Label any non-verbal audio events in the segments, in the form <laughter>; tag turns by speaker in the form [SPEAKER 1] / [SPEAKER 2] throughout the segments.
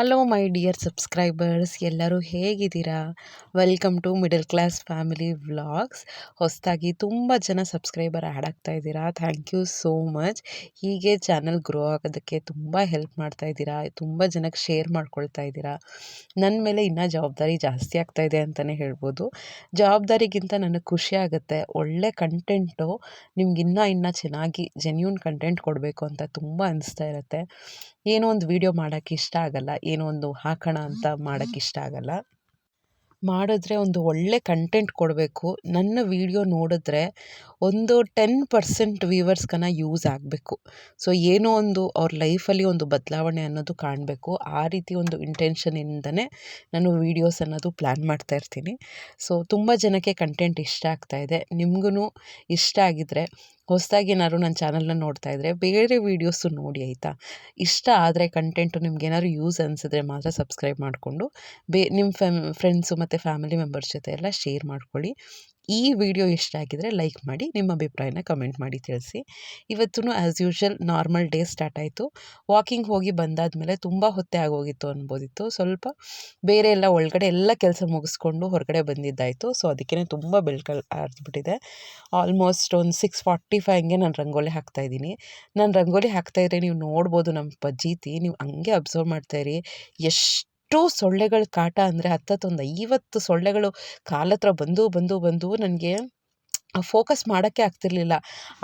[SPEAKER 1] Hello my dear subscribers ಎಲ್ಲರೂ ಹೇಗಿದ್ದೀರಾ? Welcome to middle class family vlogs ಹೊಸದಾಗಿ ತುಂಬ ಜನ ಸಬ್ಸ್ಕ್ರೈಬರ್ ಆ್ಯಡ್ ಆಗ್ತಾ ಇದ್ದೀರಾ? ಥ್ಯಾಂಕ್ ಯು ಸೋ ಮಚ್ ಹೀಗೆ ಚಾನಲ್ ಗ್ರೋ ಆಗೋದಕ್ಕೆ ತುಂಬ ಹೆಲ್ಪ್ ಮಾಡ್ತಾ ಇದ್ದೀರಾ? ತುಂಬ ಜನಕ್ಕೆ ಶೇರ್ ಮಾಡ್ಕೊಳ್ತಾ ಇದ್ದೀರಾ? ನನ್ನ ಮೇಲೆ ಇನ್ನೂ ಜವಾಬ್ದಾರಿ ಜಾಸ್ತಿ ಆಗ್ತಾ ಇದೆ ಅಂತಲೇ ಹೇಳ್ಬೋದು. ಜವಾಬ್ದಾರಿಗಿಂತ ನನಗೆ ಖುಷಿ ಆಗುತ್ತೆ. ಒಳ್ಳೆ ಕಂಟೆಂಟು ನಿಮ್ಗಿನ್ನೂ ಇನ್ನೂ ಚೆನ್ನಾಗಿ ಜೆನ್ಯೂನ್ ಕಂಟೆಂಟ್ ಕೊಡಬೇಕು ಅಂತ ತುಂಬ ಅನಿಸ್ತಾ ಇರುತ್ತೆ. ಏನೋ ಒಂದು ವೀಡಿಯೋ ಮಾಡೋಕ್ಕೆ ಇಷ್ಟ ಆಗಲ್ಲ. ಏನೋ ಒಂದು ಹಾಕೋಣ ಅಂತ ಮಾಡೋಕ್ಕೆ ಇಷ್ಟ ಆಗಲ್ಲ. ಮಾಡಿದ್ರೆ ಒಂದು ಒಳ್ಳೆ ಕಂಟೆಂಟ್ ಕೊಡಬೇಕು. ನನ್ನ ವೀಡಿಯೋ ನೋಡಿದ್ರೆ ಒಂದು ಟೆನ್ ಪರ್ಸೆಂಟ್ ವ್ಯೂವರ್ಸ್ಗನ ಯೂಸ್ ಆಗಬೇಕು. ಸೊ ಏನೋ ಒಂದು ಅವ್ರ ಲೈಫಲ್ಲಿ ಒಂದು ಬದಲಾವಣೆ ಅನ್ನೋದು ಕಾಣಬೇಕು. ಆ ರೀತಿ ಒಂದು ಇಂಟೆನ್ಷನಿಂದನೇ ನಾನು ವೀಡಿಯೋಸ್ ಅನ್ನೋದು ಪ್ಲ್ಯಾನ್ ಮಾಡ್ತಾ ಇರ್ತೀನಿ. ಸೊ ತುಂಬ ಜನಕ್ಕೆ ಕಂಟೆಂಟ್ ಇಷ್ಟ ಆಗ್ತಾಯಿದೆ ನಿಮಗೂ ಇಷ್ಟ ಆಗಿದ್ದರೆ ಹೊಸದಾಗಿ ಏನಾದ್ರು ನನ್ನ ಚಾನಲ್ನ ನೋಡ್ತಾ ಇದ್ದರೆ ಬೇರೆ ವೀಡಿಯೋಸು ನೋಡಿ, ಆಯಿತಾ? ಇಷ್ಟ ಆದರೆ ಕಂಟೆಂಟು ನಿಮ್ಗೇನಾದ್ರು ಯೂಸ್ ಅನಿಸಿದ್ರೆ ಮಾತ್ರ ಸಬ್ಸ್ಕ್ರೈಬ್ ಮಾಡಿಕೊಂಡು, ಬೇ ನಿಮ್ಮ ಫ್ಯಾಮ್ ಫ್ರೆಂಡ್ಸು ಮತ್ತು ಫ್ಯಾಮಿಲಿ ಮೆಂಬರ್ಸ್ ಜೊತೆ ಎಲ್ಲ ಶೇರ್ ಮಾಡ್ಕೊಳ್ಳಿ. ಈ ವಿಡಿಯೋ ಇಷ್ಟ ಆಗಿದ್ರೆ ಲೈಕ್ ಮಾಡಿ, ನಿಮ್ಮ ಅಭಿಪ್ರಾಯನ ಕಮೆಂಟ್ ಮಾಡಿ ತಿಳಿಸಿ. ಇವತ್ತೂ as usual normal day start ಆಯಿತು. ವಾಕಿಂಗ್ ಹೋಗಿ ಬಂದಾದ ಮೇಲೆ ತುಂಬ ಹೊತ್ತೆ ಆಗೋಗಿತ್ತು ಅನ್ಬೋದಿತ್ತು. ಸ್ವಲ್ಪ ಬೇರೆ ಎಲ್ಲ ಒಳಗಡೆ ಎಲ್ಲ ಕೆಲಸ ಮುಗಿಸ್ಕೊಂಡು ಹೊರಗಡೆ ಬಂದಿದ್ದಾಯಿತು. ಸೊ ಅದಕ್ಕೇ ತುಂಬ ಬೆಳ್ಕಲ್ ಆರ್ದ್ಬಿಟ್ಟಿದೆ. ಆಲ್ಮೋಸ್ಟ್ ಒಂದು ಸಿಕ್ಸ್ ಫಾರ್ಟಿ ಫೈವ್ಗೆ ನಾನು ರಂಗೋಲಿ ಹಾಕ್ತಾಯಿದ್ದೀನಿ ನಾನು ರಂಗೋಲಿ ಹಾಕ್ತಾಯಿದ್ರೆ ನೀವು ನೋಡ್ಬೋದು ನಮ್ಮ ಪಜೀತಿ ನೀವು ಹಂಗೆ ಅಬ್ಸರ್ವ್ ಮಾಡ್ತಾಯಿರಿ ಎಷ್ಟು ಎಷ್ಟು ಸೊಳ್ಳೆಗಳ ಕಾಟ ಅಂದರೆ ಹತ್ತತ್ತೊಂದು, ಐವತ್ತು ಸೊಳ್ಳೆಗಳು ಕಾಲತ್ರ ಬಂದು ಬಂದು ಬಂದು ನನಗೆ ಫೋಕಸ್ ಮಾಡೋಕ್ಕೆ ಆಗ್ತಿರ್ಲಿಲ್ಲ.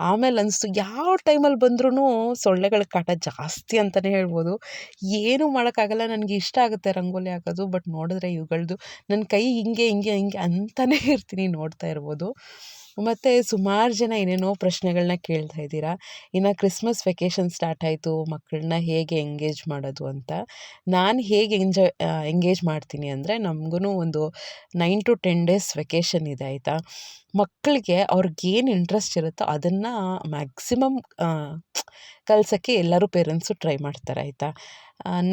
[SPEAKER 1] ಆಮೇಲೆ ಅನಿಸ್ತು ಯಾವ ಟೈಮಲ್ಲಿ ಬಂದ್ರೂ ಸೊಳ್ಳೆಗಳ ಕಾಟ ಜಾಸ್ತಿ ಅಂತಲೇ ಹೇಳ್ಬೋದು. ಏನೂ ಮಾಡೋಕ್ಕಾಗಲ್ಲ, ನನಗೆ ಇಷ್ಟ ಆಗುತ್ತೆ ರಂಗೋಲಿ ಹಾಕೋದು, ಬಟ್ ನೋಡಿದ್ರೆ ಇವುಗಳದ್ದು ನನ್ನ ಕೈ ಹಿಂಗೆ ಹಿಂಗೆ ಹಿಂಗೆ ಅಂತಲೇ ಇರ್ತೀನಿ ನೋಡ್ತಾ ಇರ್ಬೋದು. ಮತ್ತು ಸುಮಾರು ಜನ ಏನೇನೋ ಪ್ರಶ್ನೆಗಳನ್ನ ಕೇಳ್ತಾ ಇದ್ದೀರಾ? ಇನ್ನು ಕ್ರಿಸ್ಮಸ್ ವೆಕೇಷನ್ ಸ್ಟಾರ್ಟ್ ಆಯಿತು ಮಕ್ಕಳನ್ನ ಹೇಗೆ ಎಂಗೇಜ್ ಮಾಡೋದು ಅಂತ. ನಾನು ಹೇಗೆ ಎಂಜಾಯ್ ಎಂಗೇಜ್ ಮಾಡ್ತೀನಿ ಅಂದರೆ ನಮಗೂ ಒಂದು nine to ten days vacation ಇದೆ ಆಯಿತಾ? ಮಕ್ಕಳಿಗೆ ಅವ್ರಿಗೇನು ಇಂಟ್ರೆಸ್ಟ್ ಇರುತ್ತೋ ಅದನ್ನು ಮ್ಯಾಕ್ಸಿಮಮ್ ಕಲ್ಸೋಕ್ಕೆ ಎಲ್ಲರೂ ಪೇರೆಂಟ್ಸು ಟ್ರೈ ಮಾಡ್ತಾರೆ, ಆಯಿತಾ?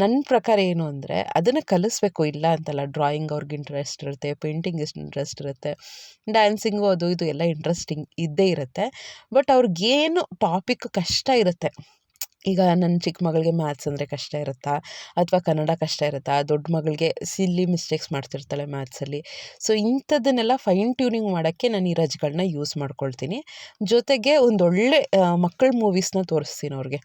[SPEAKER 1] ನನ್ನ ಪ್ರಕಾರ ಏನು ಅಂದರೆ, ಅದನ್ನು ಕಲಿಸ್ಬೇಕು, ಇಲ್ಲ ಅಂತಲ್ಲ, ಡ್ರಾಯಿಂಗ್ ಅವ್ರಿಗೆ ಇಂಟ್ರೆಸ್ಟ್ ಇರುತ್ತೆ ಪೇಂಟಿಂಗ್ ಇಂಟ್ರೆಸ್ಟ್ ಇರುತ್ತೆ ಡ್ಯಾನ್ಸಿಂಗು ಅದು ಇದು ಎಲ್ಲ ಇಂಟ್ರೆಸ್ಟಿಂಗ್ ಇದ್ದೇ ಇರುತ್ತೆ ಬಟ್ ಅವ್ರಿಗೇನು ಟಾಪಿಕ್ ಕಷ್ಟ ಇರುತ್ತೆ ಈಗ ನನ್ನ ಚಿಕ್ಕ ಮಗಳಿಗೆ ಮ್ಯಾಥ್ಸ್ ಅಂದರೆ ಕಷ್ಟ ಇರುತ್ತಾ? ಅಥವಾ ಕನ್ನಡ ಕಷ್ಟ ಇರುತ್ತಾ? ದೊಡ್ಡ ಮಗಳಿಗೆ ಸಿಲ್ಲಿ ಮಿಸ್ಟೇಕ್ಸ್ ಮಾಡ್ತಿರ್ತಾಳೆ ಮ್ಯಾಥ್ಸಲ್ಲಿ ಸೊ ಇಂಥದ್ದನ್ನೆಲ್ಲ ಫೈನ್ ಟ್ಯೂನಿಂಗ್ ಮಾಡೋಕ್ಕೆ ನಾನು ಈ ರಜೆಗಳನ್ನ ಯೂಸ್ ಮಾಡ್ಕೊಳ್ತೀನಿ. ಜೊತೆಗೆ ಒಂದೊಳ್ಳೆ ಮಕ್ಕಳ ಮೂವೀಸ್ನ ತೋರಿಸ್ತೀನಿ ಅವ್ರಿಗೆ.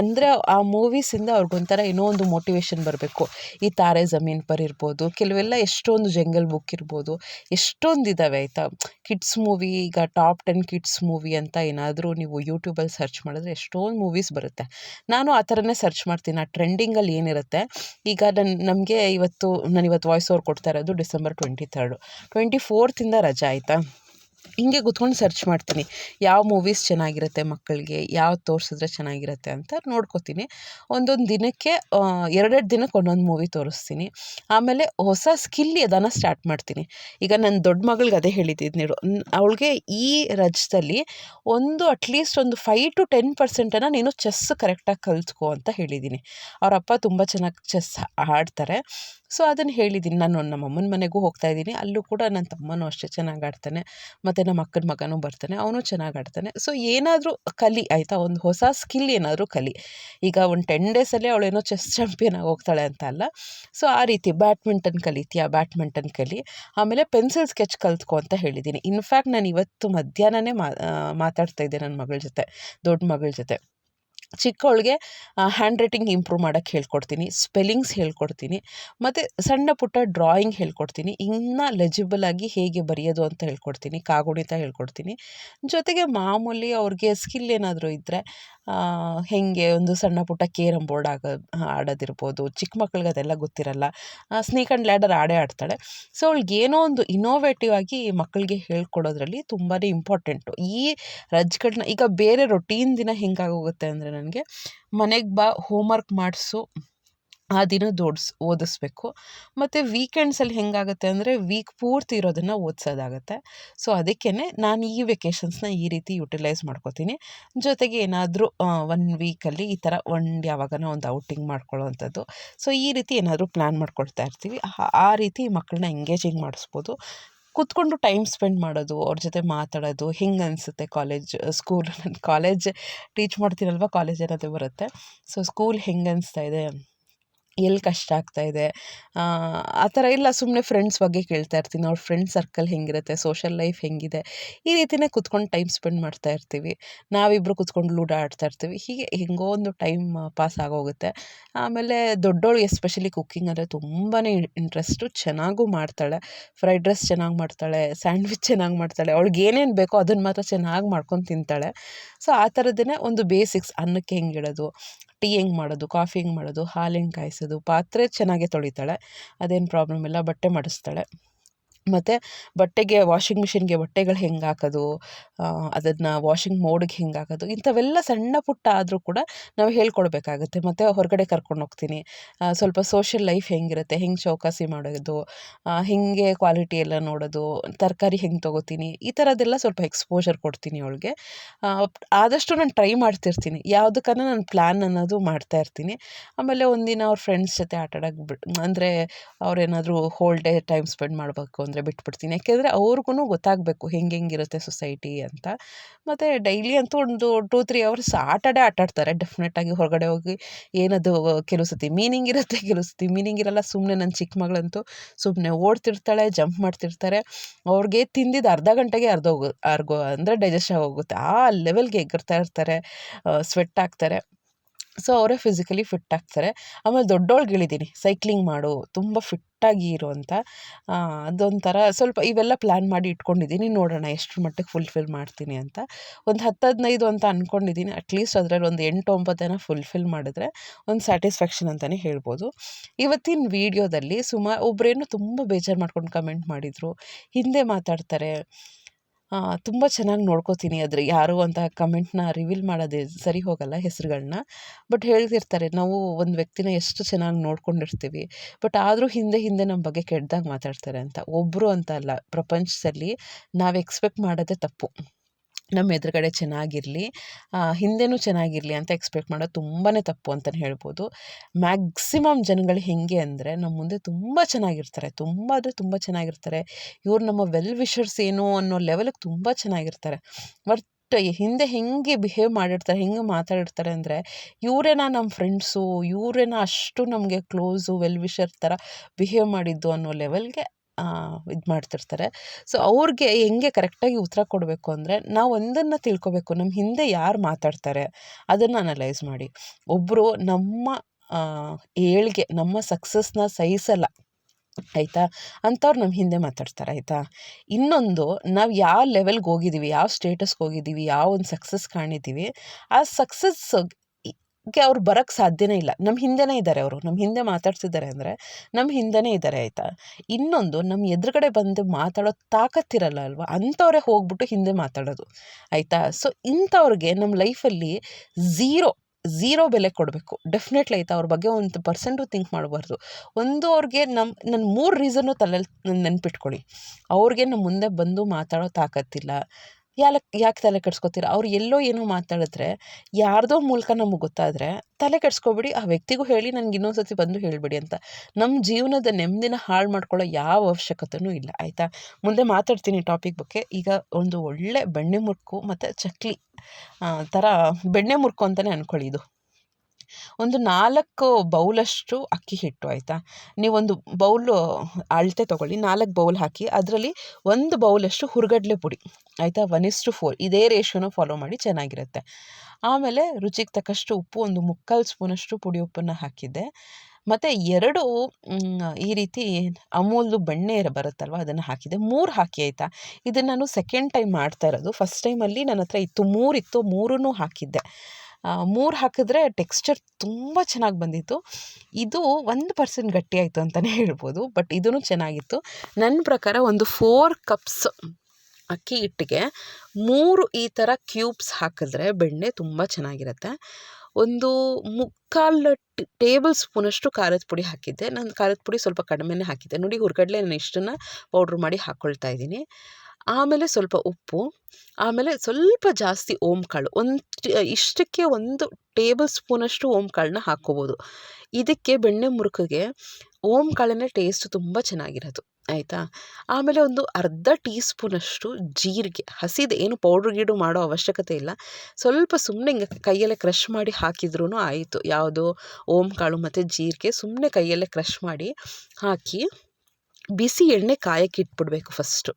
[SPEAKER 1] ಅಂದರೆ ಆ ಮೂವೀಸಿಂದ ಅವ್ರಿಗೊಂಥರ ಏನೋ ಒಂದು ಮೋಟಿವೇಶನ್ ಬರಬೇಕು. ಈ ತಾರೆ ಜಮೀನ್ ಪರ್ ಇರ್ಬೋದು, ಕೆಲವೆಲ್ಲ ಎಷ್ಟೊಂದು ಜಂಗಲ್ ಬುಕ್ ಇರ್ಬೋದು, ಎಷ್ಟೊಂದು ಇದ್ದಾವೆ ಆಯಿತಾ? ಕಿಡ್ಸ್ ಮೂವಿ ಈಗ ಟಾಪ್ ಟೆನ್ ಕಿಡ್ಸ್ ಮೂವಿ ಅಂತ ಏನಾದರೂ ನೀವು ಯೂಟ್ಯೂಬಲ್ಲಿ ಸರ್ಚ್ ಮಾಡಿದ್ರೆ ಎಷ್ಟೊಂದು ಮೂವೀಸ್ ಬರುತ್ತೆ. ನಾನು ಆ ಥರನೇ ಸರ್ಚ್ ಮಾಡ್ತೀನಿ. ಆ ಟ್ರೆಂಡಿಂಗಲ್ಲಿ ಏನಿರುತ್ತೆ? ಈಗ ನನ್ನ ನಮಗೆ ಇವತ್ತು ನಾನು ಇವತ್ತು ವಾಯ್ಸ್ ಓವರ್ ಕೊಡ್ತಾ ಇರೋದು ಡಿಸೆಂಬರ್ ಟ್ವೆಂಟಿ ಥರ್ಡು ಟ್ವೆಂಟಿ ಫೋರ್ತಿಂದ ರಜೆ ಆಯಿತಾ? ಹಿಂಗೆ ಕೂತ್ಕೊಂಡು ಸರ್ಚ್ ಮಾಡ್ತೀನಿ. ಯಾವ ಮೂವೀಸ್ ಚೆನ್ನಾಗಿರುತ್ತೆ ಮಕ್ಕಳಿಗೆ? ಯಾವ್ದು ತೋರಿಸಿದ್ರೆ ಚೆನ್ನಾಗಿರುತ್ತೆ ಅಂತ ನೋಡ್ಕೋತೀನಿ. ಒಂದೊಂದು ದಿನಕ್ಕೆ ಎರಡೆರಡು ದಿನಕ್ಕೆ ಒಂದೊಂದು ಮೂವಿ ತೋರಿಸ್ತೀನಿ. ಆಮೇಲೆ ಹೊಸ ಸ್ಕಿಲ್ ಅದನ್ನು ಸ್ಟಾರ್ಟ್ ಮಾಡ್ತೀನಿ. ಈಗ ನನ್ನ ದೊಡ್ಡ ಮಗಳಿಗೆ ಅದೇ ಹೇಳಿದ್ದಿದ್ದು ಅವಳಿಗೆ ಈ ರಜದಲ್ಲಿ ಒಂದು ಅಟ್ಲೀಸ್ಟ್ ಒಂದು ಫೈವ್ ಟು ಟೆನ್ ಪರ್ಸೆಂಟನ್ನು ನೀನು ಚೆಸ್ ಕರೆಕ್ಟಾಗಿ ಕಲ್ತ್ಕೊ ಅಂತ ಹೇಳಿದ್ದೀನಿ ಅವರ ಅಪ್ಪ ತುಂಬ ಚೆನ್ನಾಗಿ ಚೆಸ್ ಆಡ್ತಾರೆ. ಸೊ ಅದನ್ನು ಹೇಳಿದ್ದೀನಿ ನಾನು ನಮ್ಮ ಅಮ್ಮನ ಮನೆಗೂ ಹೋಗ್ತಾ ಇದ್ದೀನಿ. ಅಲ್ಲೂ ಕೂಡ ನನ್ನ ತಮ್ಮನೂ ಅಷ್ಟೇ ಚೆನ್ನಾಗಿ ಆಡ್ತಾನೆ. ಮತ್ತು ನಮ್ಮ ಅಕ್ಕನ ಮಗನೂ ಬರ್ತಾನೆ, ಅವನು ಚೆನ್ನಾಗಿ ಆಡ್ತಾನೆ. ಸೊ ಏನಾದರೂ ಕಲಿ, ಆಯಿತಾ? ಒಂದು ಹೊಸ ಸ್ಕಿಲ್ ಏನಾದರೂ ಕಲಿ. ಈಗ ಒಂದು ಟೆನ್ ಡೇಸಲ್ಲೇ ಅವಳೇನೋ ಚೆಸ್ ಚಾಂಪಿಯನ್ ಆಗಿ ಹೋಗ್ತಾಳೆ ಅಂತ ಅಲ್ಲ. ಸೊ ಆ ರೀತಿ ಬ್ಯಾಡ್ಮಿಂಟನ್ ಕಲಿತೀಯಾ? ಬ್ಯಾಡ್ಮಿಂಟನ್ ಕಲಿ. ಆಮೇಲೆ ಪೆನ್ಸಿಲ್ ಸ್ಕೆಚ್ ಕಲ್ತ್ಕೊ ಅಂತ ಹೇಳಿದ್ದೀನಿ ಇನ್ಫ್ಯಾಕ್ಟ್ ನಾನು ಇವತ್ತು ಮಧ್ಯಾಹ್ನನೇ ಮಾತಾಡ್ತಾ ಇದ್ದೆ ನನ್ನ ಮಗಳ ಜೊತೆ, ದೊಡ್ಡ ಮಗಳ ಜೊತೆ. ಚಿಕ್ಕವಳಿಗೆ ಹ್ಯಾಂಡ್ ರೈಟಿಂಗ್ ಇಂಪ್ರೂವ್ ಮಾಡೋಕ್ಕೆ ಹೇಳ್ಕೊಡ್ತೀನಿ ಸ್ಪೆಲ್ಲಿಂಗ್ಸ್ ಹೇಳ್ಕೊಡ್ತೀನಿ, ಮತ್ತು ಸಣ್ಣ ಪುಟ್ಟ ಡ್ರಾಯಿಂಗ್ ಹೇಳ್ಕೊಡ್ತೀನಿ, ಇನ್ನೂ ಲೆಜಿಬಲಾಗಿ ಹೇಗೆ ಬರೆಯೋದು ಅಂತ ಹೇಳ್ಕೊಡ್ತೀನಿ, ಕಾಗುಣಿತ ಹೇಳ್ಕೊಡ್ತೀನಿ. ಜೊತೆಗೆ ಮಾಮೂಲಿ ಅವ್ರಿಗೆ ಸ್ಕಿಲ್ ಏನಾದರೂ ಇದ್ದರೆ ಹೇಗೆ ಒಂದು ಸಣ್ಣ ಪುಟ್ಟ ಕೇರಮ್ ಬೋರ್ಡ್ ಆಗ ಆಡೋದಿರ್ಬೋದು, ಚಿಕ್ಕ ಮಕ್ಳಿಗೆ ಅದೆಲ್ಲ ಗೊತ್ತಿರಲ್ಲ. ಸ್ನೇಕ್ ಆ್ಯಂಡ್ ಲ್ಯಾಡರ್ ಆಡೇ ಆಡ್ತಾಳೆ. ಸೊ, ಅವ್ಳಿಗೆ ಏನೋ ಒಂದು ಇನೋವೇಟಿವ್ ಆಗಿ ಮಕ್ಕಳಿಗೆ ಹೇಳ್ಕೊಡೋದ್ರಲ್ಲಿ ತುಂಬಾ ಇಂಪಾರ್ಟೆಂಟು ಈ ರಜ್ಗಳನ್ನ ಈಗ ಬೇರೆ ರೊಟೀನ್ ದಿನ ಹೆಂಗಾಗೋಗುತ್ತೆ ಅಂದರೆ ನನಗೆ ಮನೆಗೆ ಬಾ ಹೋಮ್ವರ್ಕ್ ಮಾಡಿಸು ಆ ದಿನ ದೋಡ್ಸ್, ಓದಿಸ್ಬೇಕು. ಮತ್ತು ವೀಕೆಂಡ್ಸಲ್ಲಿ ಹೆಂಗಾಗುತ್ತೆ ಅಂದರೆ ವೀಕ್ ಪೂರ್ತಿ ಇರೋದನ್ನು ಓದಿಸೋದಾಗತ್ತೆ. ಸೊ ಅದಕ್ಕೇ ನಾನು ಈ ವೆಕೇಷನ್ಸ್ನ ಈ ರೀತಿ ಯುಟಿಲೈಸ್ ಮಾಡ್ಕೋತೀನಿ. ಜೊತೆಗೆ ಏನಾದರೂ ಒನ್ ವೀಕಲ್ಲಿ ಈ ಥರ ಒಂದು ಯಾವಾಗನ ಒಂದು ಔಟಿಂಗ್ ಮಾಡ್ಕೊಳ್ಳೋವಂಥದ್ದು. ಸೊ, ಈ ರೀತಿ ಏನಾದರೂ ಪ್ಲ್ಯಾನ್ ಮಾಡ್ಕೊಳ್ತಾ ಇರ್ತೀವಿ. ಆ ರೀತಿ ಮಕ್ಕಳನ್ನ ಎಂಗೇಜಿಂಗ್ ಮಾಡಿಸ್ಬೋದು. ಕೂತ್ಕೊಂಡು ಟೈಮ್ ಸ್ಪೆಂಡ್ ಮಾಡೋದು, ಅವ್ರ ಜೊತೆ ಮಾತಾಡೋದು, ಹೆಂಗೆ ಅನಿಸುತ್ತೆ ಕಾಲೇಜ್ ಸ್ಕೂಲ್ ಕಾಲೇಜ್ <laughs> ಟೀಚ್ ಮಾಡ್ತೀರಲ್ವ? ಕಾಲೇಜ್ ಏನಾದರೂ ಬರುತ್ತೆ. ಸೊ ಸ್ಕೂಲ್ ಹೆಂಗೆ ಅನಿಸ್ತಾ ಇದೆ? ಎಲ್ಲಿ ಕಷ್ಟ ಆಗ್ತಾ ಇದೆ? ಆ ಥರ ಇಲ್ಲ ಸುಮ್ಮನೆ ಫ್ರೆಂಡ್ಸ್ ಬಗ್ಗೆ ಕೇಳ್ತಾ ಇರ್ತೀನಿ. ಅವ್ರ ಫ್ರೆಂಡ್ ಸರ್ಕಲ್ ಹೆಂಗಿರುತ್ತೆ? ಸೋಷಲ್ ಲೈಫ್ ಹೆಂಗಿದೆ? ಈ ರೀತಿಯೇ ಕುತ್ಕೊಂಡು ಟೈಮ್ ಸ್ಪೆಂಡ್ ಮಾಡ್ತಾ ಇರ್ತೀವಿ. ನಾವಿಬ್ಬರು ಕುತ್ಕೊಂಡು ಲೂಡಾ ಆಡ್ತಾ ಇರ್ತೀವಿ. ಹೀಗೆ ಹೆಂಗೋ ಒಂದು ಟೈಮ್ ಪಾಸ್ ಆಗೋಗುತ್ತೆ. ಆಮೇಲೆ ದೊಡ್ಡೋಳು ಎಸ್ಪೆಷಲಿ ಕುಕ್ಕಿಂಗ್ ಅಂದರೆ ತುಂಬಾ ಇಂಟ್ರೆಸ್ಟು ಚೆನ್ನಾಗೂ ಮಾಡ್ತಾಳೆ. ಫ್ರೈಡ್ ರೈಸ್ ಚೆನ್ನಾಗಿ ಮಾಡ್ತಾಳೆ. ಸ್ಯಾಂಡ್ವಿಚ್ ಚೆನ್ನಾಗಿ ಮಾಡ್ತಾಳೆ. ಅವ್ಳಿಗೆ ಏನೇನು ಬೇಕೋ ಅದನ್ನು ಮಾತ್ರ ಚೆನ್ನಾಗಿ ಮಾಡ್ಕೊಂಡು ತಿಂತಾಳೆ. ಸೊ ಆ ಥರದ್ದೇ ಒಂದು ಬೇಸಿಕ್ಸ್ ಅನ್ನಕ್ಕೆ ಹೆಂಗೆ ಇಡೋದು ಟೀ ಹೆಂಗೆ ಮಾಡೋದು, ಕಾಫಿ ಹೆಂಗೆ ಮಾಡೋದು, ಹಾಲು ಹೆಂಗೆ ಕಾಯಿಸೋದು, ಪಾತ್ರೆ ಚೆನ್ನಾಗೇ ತೊಳಿತಾಳೆ, ಅದೇನು ಪ್ರಾಬ್ಲಮ್ ಇಲ್ಲ, ಬಟ್ಟೆ ಮಡಿಸ್ತಾಳೆ. ಮತ್ತು ಬಟ್ಟೆಗೆ, ವಾಷಿಂಗ್ ಮಿಷಿನ್ಗೆ ಬಟ್ಟೆಗಳು ಹೆಂಗೆ ಹಾಕೋದು ಅದನ್ನು ವಾಷಿಂಗ್ ಮೋಡಿಗೆ ಹೆಂಗೆ ಹಾಕೋದು ಇಂಥವೆಲ್ಲ ಸಣ್ಣ ಪುಟ್ಟ ಆದರೂ ಕೂಡ ನಾವು ಹೇಳ್ಕೊಡ್ಬೇಕಾಗುತ್ತೆ. ಮತ್ತು ಹೊರಗಡೆ ಕರ್ಕೊಂಡು ಹೋಗ್ತೀನಿ. ಸ್ವಲ್ಪ ಸೋಷಿಯಲ್ ಲೈಫ್ ಹೆಂಗಿರುತ್ತೆ, ಹೆಂಗೆ ಚೌಕಾಸಿ ಮಾಡೋದು ಹೇಗೆ ಕ್ವಾಲಿಟಿ ಎಲ್ಲ ನೋಡೋದು, ತರಕಾರಿ ಹೆಂಗೆ ತೊಗೋತೀನಿ, ಈ ಥರದ್ದೆಲ್ಲ ಸ್ವಲ್ಪ ಎಕ್ಸ್ಪೋಜರ್ ಕೊಡ್ತೀನಿ ಅವಳಿಗೆ. ಆದಷ್ಟು ನಾನು ಟ್ರೈ ಮಾಡ್ತಿರ್ತೀನಿ. ಯಾವುದಕ್ಕನ್ನ ನಾನು ಪ್ಲ್ಯಾನ್ ಅನ್ನೋದು ಮಾಡ್ತಾ ಇರ್ತೀನಿ. ಆಮೇಲೆ ಒಂದಿನ ಅವ್ರ ಫ್ರೆಂಡ್ಸ್ ಜೊತೆ ಆಟ ಆಡೋಕೆ ಬಿಡ್ ಅಂದರೆ ಅವ್ರೇನಾದರೂ ಹೋಲ್ ಡೇ ಟೈಮ್ ಸ್ಪೆಂಡ್ ಮಾಡಬೇಕು ಅಂದರೆ ಬಿಟ್ಬಿಡ್ತೀನಿ. ಯಾಕೆಂದರೆ ಅವ್ರಿಗೂ ಗೊತ್ತಾಗಬೇಕು ಹೆಂಗೆ ಹೆಂಗಿರುತ್ತೆ ಸೊಸೈಟಿ ಅಂತ. ಮತ್ತು ಡೈಲಿ ಅಂತೂ ಒಂದು ಟೂ ತ್ರೀ ಅವರ್ಸ್ ಆಟಾಡೇ ಆಟಾಡ್ತಾರೆ ಡೆಫಿನೆಟ್ಟಾಗಿ ಹೊರಗಡೆ ಹೋಗಿ ಏನದು ಕೆಲವು ಸತಿ ಮೀನಿಂಗ್ ಇರುತ್ತೆ, <laughs> ಕೆಲವು ಸತಿ ಮೀನಿಂಗ್ ಇರಲ್ಲ. ಸುಮ್ಮನೆ ನನ್ನ ಚಿಕ್ಕ ಮಗಳಂತೂ ಸುಮ್ಮನೆ ಓಡ್ತಿರ್ತಾಳೆ ಜಂಪ್ ಮಾಡ್ತಿರ್ತಾರೆ. ಅವ್ರಿಗೆ ತಿಂದಿದ್ದು ಅರ್ಧ ಗಂಟೆಗೆ ಅರ್ಧೋಗು ಅರ್ಗೋ ಅಂದರೆ ಡೈಜೆಸ್ಟ್ ಆಗೋಗುತ್ತೆ ಆ ಲೆವೆಲ್ಗೆ ಎಗ್ಗಿರ್ತಾ ಇರ್ತಾರೆ ಸ್ವೆಟ್ ಆಗ್ತಾರೆ ಸೊ ಅವರೇ ಫಿಸಿಕಲಿ ಫಿಟ್ ಆಗ್ತಾರೆ. ಆಮೇಲೆ ದೊಡ್ಡೋಳ್ಗೆ ಹೇಳಿದ್ದೀನಿ ಸೈಕ್ಲಿಂಗ್ ಮಾಡು, ತುಂಬ ಫಿಟ್ಟಾಗಿ ಇರು ಅಂತ. ಅದೊಂಥರ ಸ್ವಲ್ಪ ಇವೆಲ್ಲ ಪ್ಲ್ಯಾನ್ ಮಾಡಿ ಇಟ್ಕೊಂಡಿದ್ದೀನಿ. ನೋಡೋಣ ಎಷ್ಟು ಮಟ್ಟಿಗೆ ಫುಲ್ಫಿಲ್ ಮಾಡ್ತೀನಿ ಅಂತ. ಒಂದು ಹತ್ತು ಹದಿನೈದು ಅಂತ ಅಂದ್ಕೊಂಡಿದ್ದೀನಿ ಅಟ್ಲೀಸ್ಟ್ ಅದರಲ್ಲಿ ಒಂದು ಎಂಟು ಒಂಬತ್ತನ ಫುಲ್ಫಿಲ್ ಮಾಡಿದ್ರೆ ಒಂದು ಸ್ಯಾಟಿಸ್ಫ್ಯಾಕ್ಷನ್ ಅಂತಲೇ ಹೇಳ್ಬೋದು. ಇವತ್ತಿನ ವೀಡಿಯೋದಲ್ಲಿ ಸುಮಾರು ಒಬ್ಬರೇನು ತುಂಬ ಬೇಜಾರು ಮಾಡ್ಕೊಂಡು ಕಮೆಂಟ್ ಮಾಡಿದರು. ಹಿಂದೆ ಮಾತಾಡ್ತಾರೆ. ತುಂಬ ಚೆನ್ನಾಗಿ ನೋಡ್ಕೋತೀನಿ ಆದರೆ ಯಾರು ಅಂತ ಕಮೆಂಟ್ನ ರಿವೀಲ್ ಮಾಡೋದೇ ಸರಿ ಹೋಗಲ್ಲ ಹೆಸರುಗಳನ್ನ ಬಟ್ ಹೇಳ್ತಿರ್ತಾರೆ, ನಾವು ಒಂದು ವ್ಯಕ್ತಿನ ಎಷ್ಟು ಚೆನ್ನಾಗಿ ನೋಡ್ಕೊಂಡಿರ್ತೀವಿ. ಬಟ್ ಆದರೂ ಹಿಂದೆ ಹಿಂದೆ ನಮ್ಮ ಬಗ್ಗೆ ಕೆಟ್ಟದಾಗಿ ಮಾತಾಡ್ತಾರೆ ಅಂತ. ಒಬ್ಬರು ಅಂತ ಅಲ್ಲ, ಪ್ರಪಂಚದಲ್ಲಿ ನಾವು ಎಕ್ಸ್ಪೆಕ್ಟ್ ಮಾಡೋದೇ ತಪ್ಪು. ನಮ್ಮ ಎದುರುಗಡೆ ಚೆನ್ನಾಗಿರಲಿ ಹಿಂದೆಯೂ ಚೆನ್ನಾಗಿರಲಿ ಅಂತ ಎಕ್ಸ್ಪೆಕ್ಟ್ ಮಾಡೋದು ತುಂಬಾ ತಪ್ಪು ಅಂತಲೇ ಹೇಳ್ಬೋದು. ಮ್ಯಾಕ್ಸಿಮಮ್ ಜನಗಳು ಹೇಗೆ ಅಂದರೆ ನಮ್ಮ ಮುಂದೆ ತುಂಬ ಚೆನ್ನಾಗಿರ್ತಾರೆ, ತುಂಬ ಅಂದರೆ ತುಂಬ ಚೆನ್ನಾಗಿರ್ತಾರೆ. ಇವ್ರು ನಮ್ಮ ವೆಲ್ ವಿಷರ್ಸ್ ಏನು ಅನ್ನೋ ಲೆವೆಲ್ಗೆ ತುಂಬ ಚೆನ್ನಾಗಿರ್ತಾರೆ. ಬಟ್ ಹಿಂದೆ ಹೇಗೆ ಬಿಹೇವ್ ಮಾಡಿರ್ತಾರೆ, ಹೆಂಗೆ ಮಾತಾಡಿರ್ತಾರೆ ಅಂದರೆ ಇವರೇನಾ ನಮ್ಮ ಫ್ರೆಂಡ್ಸು, ಇವರೇನಾ ಅಷ್ಟು ನಮಗೆ ಕ್ಲೋಸು ವೆಲ್ ವಿಷರ್ ಥರ ಬಿಹೇವ್ ಮಾಡಿದ್ದು ಅನ್ನೋ ಲೆವೆಲ್ಗೆ ಇದು ಮಾಡ್ತಿರ್ತಾರೆ. ಸೊ ಅವ್ರಿಗೆ ಹೆಂಗೆ ಕರೆಕ್ಟಾಗಿ ಉತ್ತರ ಕೊಡಬೇಕು ಅಂದರೆ, ನಾವು ಒಂದನ್ನು ತಿಳ್ಕೊಬೇಕು ನಮ್ಮ ಹಿಂದೆ ಯಾರು ಮಾತಾಡ್ತಾರೆ, ಅದನ್ನು ಅನಲೈಸ್ ಮಾಡಿ. ಒಬ್ಬರು ನಮ್ಮ ಏಳಿಗೆ, ನಮ್ಮ ಸಕ್ಸಸ್ನ ಸಹಿಸಲ್ಲ, ಆಯಿತಾ? ಅಂಥವ್ರು ನಮ್ಮ ಹಿಂದೆ ಮಾತಾಡ್ತಾರೆ, ಆಯಿತಾ? ಇನ್ನೊಂದು, ನಾವು ಯಾವ ಲೆವೆಲ್ಗೆ ಹೋಗಿದ್ದೀವಿ ಯಾವ ಸ್ಟೇಟಸ್ಗೆ ಹೋಗಿದ್ದೀವಿ ಯಾವ ಒಂದು ಸಕ್ಸಸ್ ಕಾಣಿದ್ದೀವಿ ಆ ಸಕ್ಸಸ್ ಗೆ ಅವ್ರು ಬರೋಕ್ಕೆ ಸಾಧ್ಯನೇ ಇಲ್ಲ. ನಮ್ಮ ಹಿಂದೆನೇ ಇದ್ದಾರೆ ಅವರು. ನಮ್ಮ ಹಿಂದೆ ಮಾತಾಡ್ತಿದ್ದಾರೆ ಅಂದರೆ ನಮ್ಮ ಹಿಂದೆನೇ ಇದ್ದಾರೆ ಆಯಿತಾ? ಇನ್ನೊಂದು ನಮ್ಮ ಎದುರುಗಡೆ ಬಂದು ಮಾತಾಡೋ ತಾಕತ್ತಿರಲ್ಲ ಅಲ್ವಾ? ಅಂಥವರೇ ಹೋಗ್ಬಿಟ್ಟು ಹಿಂದೆ ಮಾತಾಡೋದು. ಆಯಿತಾ? ಸೊ ಇಂಥವ್ರಿಗೆ ನಮ್ಮ ಲೈಫಲ್ಲಿ ಝೀರೋ ಝೀರೋ ಬೆಲೆ ಕೊಡಬೇಕು. ಡೆಫಿನೆಟ್ಲಿ ಆಯಿತಾ? ಅವ್ರ ಬಗ್ಗೆ ಒಂದು ಪರ್ಸೆಂಟು ಥಿಂಕ್ ಮಾಡಬಾರ್ದು. ಒಂದು ಅವ್ರಿಗೆ ನಮ್ಮ ನನ್ನ ಮೂರು ರೀಸನ್ನು ತಲೆಯಲ್ಲಿ ನೆನ್ಪಿಟ್ಕೊಳ್ಳಿ. ಅವ್ರಿಗೆ ನಮ್ಮ ಮುಂದೆ ಬಂದು ಮಾತಾಡೋ ತಾಕತ್ತಿಲ್ಲ. ಯಾಲಕ್, ಯಾಕೆ ತಲೆ ಕೆಡ್ಸ್ಕೋತೀರ? ಅವ್ರು ಎಲ್ಲೋ ಏನೋ ಮಾತಾಡಿದ್ರೆ, ಯಾರ್ದೋ ಮೂಲಕ ನಮಗೆ ಗೊತ್ತಾದರೆ ತಲೆ ಕೆಡ್ಸ್ಕೊಬಿಡಿ, ಆ ವ್ಯಕ್ತಿಗೂ ಹೇಳಿ, ನನಗೆ ಇನ್ನೊಂದು ಸತಿ ಬಂದು ಹೇಳಿಬಿಡಿ ಅಂತ. ನಮ್ಮ ಜೀವನದ ನೆಮ್ಮದಿನ ಹಾಳು ಮಾಡ್ಕೊಳ್ಳೋ ಯಾವ ಅವಶ್ಯಕತೆಯೂ ಇಲ್ಲ, ಆಯಿತಾ? ಮುಂದೆ ಮಾತಾಡ್ತೀನಿ ಟಾಪಿಕ್ ಬಗ್ಗೆ. ಈಗ ಒಂದು ಒಳ್ಳೆ ಬೆಣ್ಣೆ ಮುರ್ಕು ಮತ್ತು ಚಕ್ಲಿ ಥರ ಬೆಣ್ಣೆ ಮುರ್ಕು ಅಂತಲೇ ಅಂದ್ಕೊಳ್ಳಿ ಇದು. ಒಂದು ನಾಲ್ಕು ಬೌಲಷ್ಟು ಅಕ್ಕಿ ಹಿಟ್ಟು, ಆಯಿತಾ? ನೀವೊಂದು ಬೌಲು ಅಳತೆ ತೊಗೊಳ್ಳಿ, ನಾಲ್ಕು ಬೌಲ್ ಹಾಕಿ, ಅದರಲ್ಲಿ ಒಂದು ಬೌಲಷ್ಟು ಹುರ್ಗಡ್ಲೆ ಪುಡಿ, ಆಯಿತಾ? ಒನ್ ಇಸ್ಟು ಫೋರ್ ಇದೇ ರೇಷಿಯೋನ ಫಾಲೋ ಮಾಡಿ ಚೆನ್ನಾಗಿರುತ್ತೆ. ಆಮೇಲೆ ರುಚಿಗೆ ತಕ್ಕಷ್ಟು ಉಪ್ಪು, ಒಂದು ಮುಕ್ಕಾಲು ಸ್ಪೂನಷ್ಟು ಪುಡಿ ಉಪ್ಪನ್ನು ಹಾಕಿದ್ದೆ. ಮತ್ತು ಎರಡು ಈ ರೀತಿ ಅಮೂಲ್ದು ಬೆಣ್ಣೆ ಬರುತ್ತಲ್ವ, ಅದನ್ನು ಹಾಕಿದೆ ಮೂರು ಹಾಕಿ, ಆಯಿತಾ? ಇದನ್ನು ನಾನು ಸೆಕೆಂಡ್ ಟೈಮ್ ಮಾಡ್ತಾ ಇರೋದು. ಫಸ್ಟ್ ಟೈಮಲ್ಲಿ ನನ್ನ ಹತ್ರ ಇತ್ತು, ಮೂರಿತ್ತು ಮೂರೂ ಹಾಕಿದ್ದೆ. ಮೂರು ಹಾಕಿದ್ರೆ ಟೆಕ್ಸ್ಚರ್ ತುಂಬ ಚೆನ್ನಾಗಿ ಬಂದಿತ್ತು. ಇದು ಒಂದು ಪರ್ಸೆಂಟ್ ಗಟ್ಟಿ ಆಯಿತು ಅಂತಲೇ ಹೇಳ್ಬೋದು ಬಟ್ ಇದೂ ಚೆನ್ನಾಗಿತ್ತು. ನನ್ನ ಪ್ರಕಾರ ಒಂದು ಫೋರ್ ಕಪ್ಸ್ ಅಕ್ಕಿ ಹಿಟ್ಟಿಗೆ ಮೂರು ಈ ಥರ ಕ್ಯೂಬ್ಸ್ ಹಾಕಿದ್ರೆ ಬೆಣ್ಣೆ ತುಂಬ ಚೆನ್ನಾಗಿರುತ್ತೆ. ಒಂದು ಮುಕ್ಕಾಲು ಟೇಬಲ್ ಸ್ಪೂನಷ್ಟು ಖಾರದ ಪುಡಿ ಹಾಕಿದ್ದೆ. ನಾನು ಖಾರದ ಪುಡಿ ಸ್ವಲ್ಪ ಕಡಿಮೆನೇ ಹಾಕಿದ್ದೆ. ನೋಡಿ, ಹುರ್ಗಡ್ಲೆ ನಾನು ಇಷ್ಟನ್ನು ಪೌಡ್ರ್ ಮಾಡಿ ಹಾಕ್ಕೊಳ್ತಾ ಇದ್ದೀನಿ. ಆಮೇಲೆ ಸ್ವಲ್ಪ ಉಪ್ಪು, ಆಮೇಲೆ ಸ್ವಲ್ಪ ಜಾಸ್ತಿ ಓಮ್ ಕಾಳು ಒಂದು ಇಷ್ಟಕ್ಕೆ ಒಂದು ಟೇಬಲ್ ಸ್ಪೂನಷ್ಟು ಓಮ್ ಕಾಳನ್ನ ಹಾಕ್ಕೋಬೋದು. ಇದಕ್ಕೆ ಬೆಣ್ಣೆ ಮುರುಕಿಗೆ ಓಮ್ ಕಾಳಿನ ಟೇಸ್ಟ್ ತುಂಬ ಚೆನ್ನಾಗಿರೋದು, ಆಯಿತಾ? ಆಮೇಲೆ ಒಂದು ಅರ್ಧ ಟೀ ಸ್ಪೂನಷ್ಟು ಜೀರಿಗೆ, ಹಸಿದು ಏನು ಪೌಡ್ರ್ ಗೀಡು ಮಾಡೋ ಅವಶ್ಯಕತೆ ಇಲ್ಲ. ಸ್ವಲ್ಪ ಸುಮ್ಮನೆ ಹಿಂಗೆ ಕೈಯಲ್ಲೇ ಕ್ರಷ್ ಮಾಡಿ ಹಾಕಿದ್ರೂ ಆಯಿತು. ಯಾವುದು? ಓಮ್ ಕಾಳು ಮತ್ತು ಜೀರಿಗೆ ಸುಮ್ಮನೆ ಕೈಯಲ್ಲೇ ಕ್ರಷ್ ಮಾಡಿ ಹಾಕಿ ಬಿಸಿ ಎಣ್ಣೆ ಕಾಯಕ್ಕೆ ಇಟ್ಬಿಡ್ಬೇಕು ಫಸ್ಟು.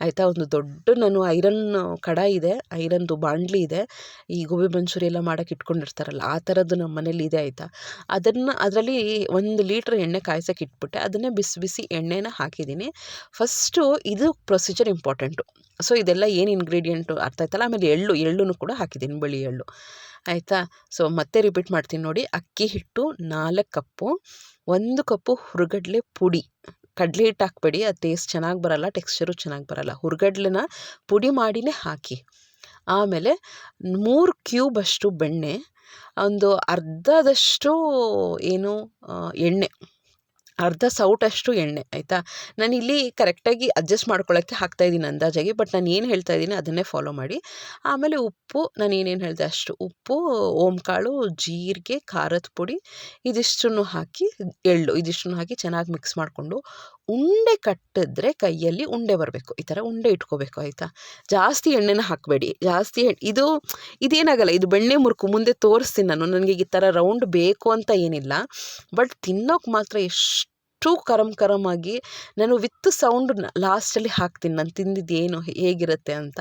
[SPEAKER 1] ಆಯಿತಾ? ಒಂದು ದೊಡ್ಡ ನಾನು ಐರನ್, ಕಡಾಯಿ ಇದೆ, ಐರನ್ದು ಬಾಂಡ್ಲಿ ಇದೆ, ಈ ಗೋಬಿ ಮಂಚೂರಿ ಎಲ್ಲ ಮಾಡೋಕೆ ಇಟ್ಕೊಂಡಿರ್ತಾರಲ್ಲ, ಆ ಥರದ್ದು ನಮ್ಮ ಮನೇಲಿ ಇದೆ ಆಯಿತಾ? ಅದನ್ನು, ಅದರಲ್ಲಿ ಒಂದು ಲೀಟ್ರ್ ಎಣ್ಣೆ ಕಾಯ್ಸೋಕೆ ಇಟ್ಬಿಟ್ಟೆ, ಅದನ್ನೇ ಬಿಸಿ ಬಿಸಿ ಎಣ್ಣೆನ ಹಾಕಿದ್ದೀನಿ. ಫಸ್ಟು ಇದು ಪ್ರೊಸೀಜರ್ ಇಂಪಾರ್ಟೆಂಟು. ಸೊ, ಇದೆಲ್ಲ ಏನು ಇಂಗ್ರೀಡಿಯೆಂಟು ಅರ್ಥ ಆಯ್ತಲ್ಲ? ಆಮೇಲೆ ಎಳ್ಳು ಎಳ್ಳು ಕೂಡ ಹಾಕಿದ್ದೀನಿ ಬಿಳಿ ಎಳ್ಳು. ಆಯಿತಾ? ಸೊ, ಮತ್ತೆ ರಿಪೀಟ್ ಮಾಡ್ತೀನಿ ನೋಡಿ. ಅಕ್ಕಿ ಹಿಟ್ಟು ನಾಲ್ಕು ಕಪ್ಪು, ಒಂದು ಕಪ್ಪು ಹುರುಗಡ್ಲೆ ಪುಡಿ. ಕಡಲೆ ಹಿಟ್ಟು ಹಾಕ್ಬೇಡಿ ಅದು ಟೇಸ್ಟ್ ಚೆನ್ನಾಗಿ ಬರಲ್ಲ ಟೆಕ್ಸ್ಚರು ಚೆನ್ನಾಗಿ ಬರಲ್ಲ. ಹುರ್ಗಡ್ಲೆನ ಪುಡಿ ಮಾಡಿನೇ ಹಾಕಿ. ಆಮೇಲೆ ಮೂರು ಕ್ಯೂಬಷ್ಟು ಬೆಣ್ಣೆ, ಒಂದು ಅರ್ಧದಷ್ಟು ಏನು ಎಣ್ಣೆ. ಅರ್ಧ ಸೌಟಷ್ಟು ಎಣ್ಣೆ, ಆಯಿತಾ? ಇಲ್ಲಿ ಕರೆಕ್ಟಾಗಿ ಅಡ್ಜಸ್ಟ್ ಮಾಡ್ಕೊಳ್ಳೋಕ್ಕೆ ಹಾಕ್ತಾಯಿದ್ದೀನಿ ಅಂದಾಜಾಗಿ, ಬಟ್ ನಾನು ಏನು ಹೇಳ್ತಾ ಇದ್ದೀನಿ ಅದನ್ನೇ ಫಾಲೋ ಮಾಡಿ. ಆಮೇಲೆ ಉಪ್ಪು, ನಾನು ಏನೇನು ಹೇಳಿದೆ ಅಷ್ಟು. ಉಪ್ಪು, ಓಂಕಾಳು, ಜೀರಿಗೆ, ಖಾರದ ಪುಡಿ, ಇದಿಷ್ಟನ್ನು ಹಾಕಿ ಎಳ್ಳು, ಇದಿಷ್ಟನ್ನು ಹಾಕಿ ಚೆನ್ನಾಗಿ ಮಿಕ್ಸ್ ಮಾಡಿಕೊಂಡು ಉಂಡೆ ಕಟ್ಟಿದ್ರೆ ಕೈಯಲ್ಲಿ ಉಂಡೆ ಬರಬೇಕು. ಈ ಥರ ಉಂಡೆ ಇಟ್ಕೋಬೇಕು, ಆಯಿತಾ? ಜಾಸ್ತಿ ಎಣ್ಣೆನ ಹಾಕಬೇಡಿ. ಜಾಸ್ತಿ ಇದು, ಇದೇನಾಗಲ್ಲ, ಇದು ಬೆಣ್ಣೆ ಮುರುಕು ಮುಂದೆ ತೋರಿಸ್ತೀನಿ ನಾನು. ನನಗೆ ಈ ಥರ ರೌಂಡ್ ಬೇಕು ಅಂತ ಏನಿಲ್ಲ. ಬಟ್ ತಿನ್ನೋಕೆ ಮಾತ್ರ ಎಷ್ಟು ಅಷ್ಟು ಕರಮ್ ಕರಮ್ ಆಗಿ ನಾನು ವಿತ್ ಸೌಂಡ್ ಲಾಸ್ಟಲ್ಲಿ ಹಾಕ್ತೀನಿ. ನಾನು ತಿಂದಿದ್ದು ಏನು ಹೇಗಿರುತ್ತೆ ಅಂತ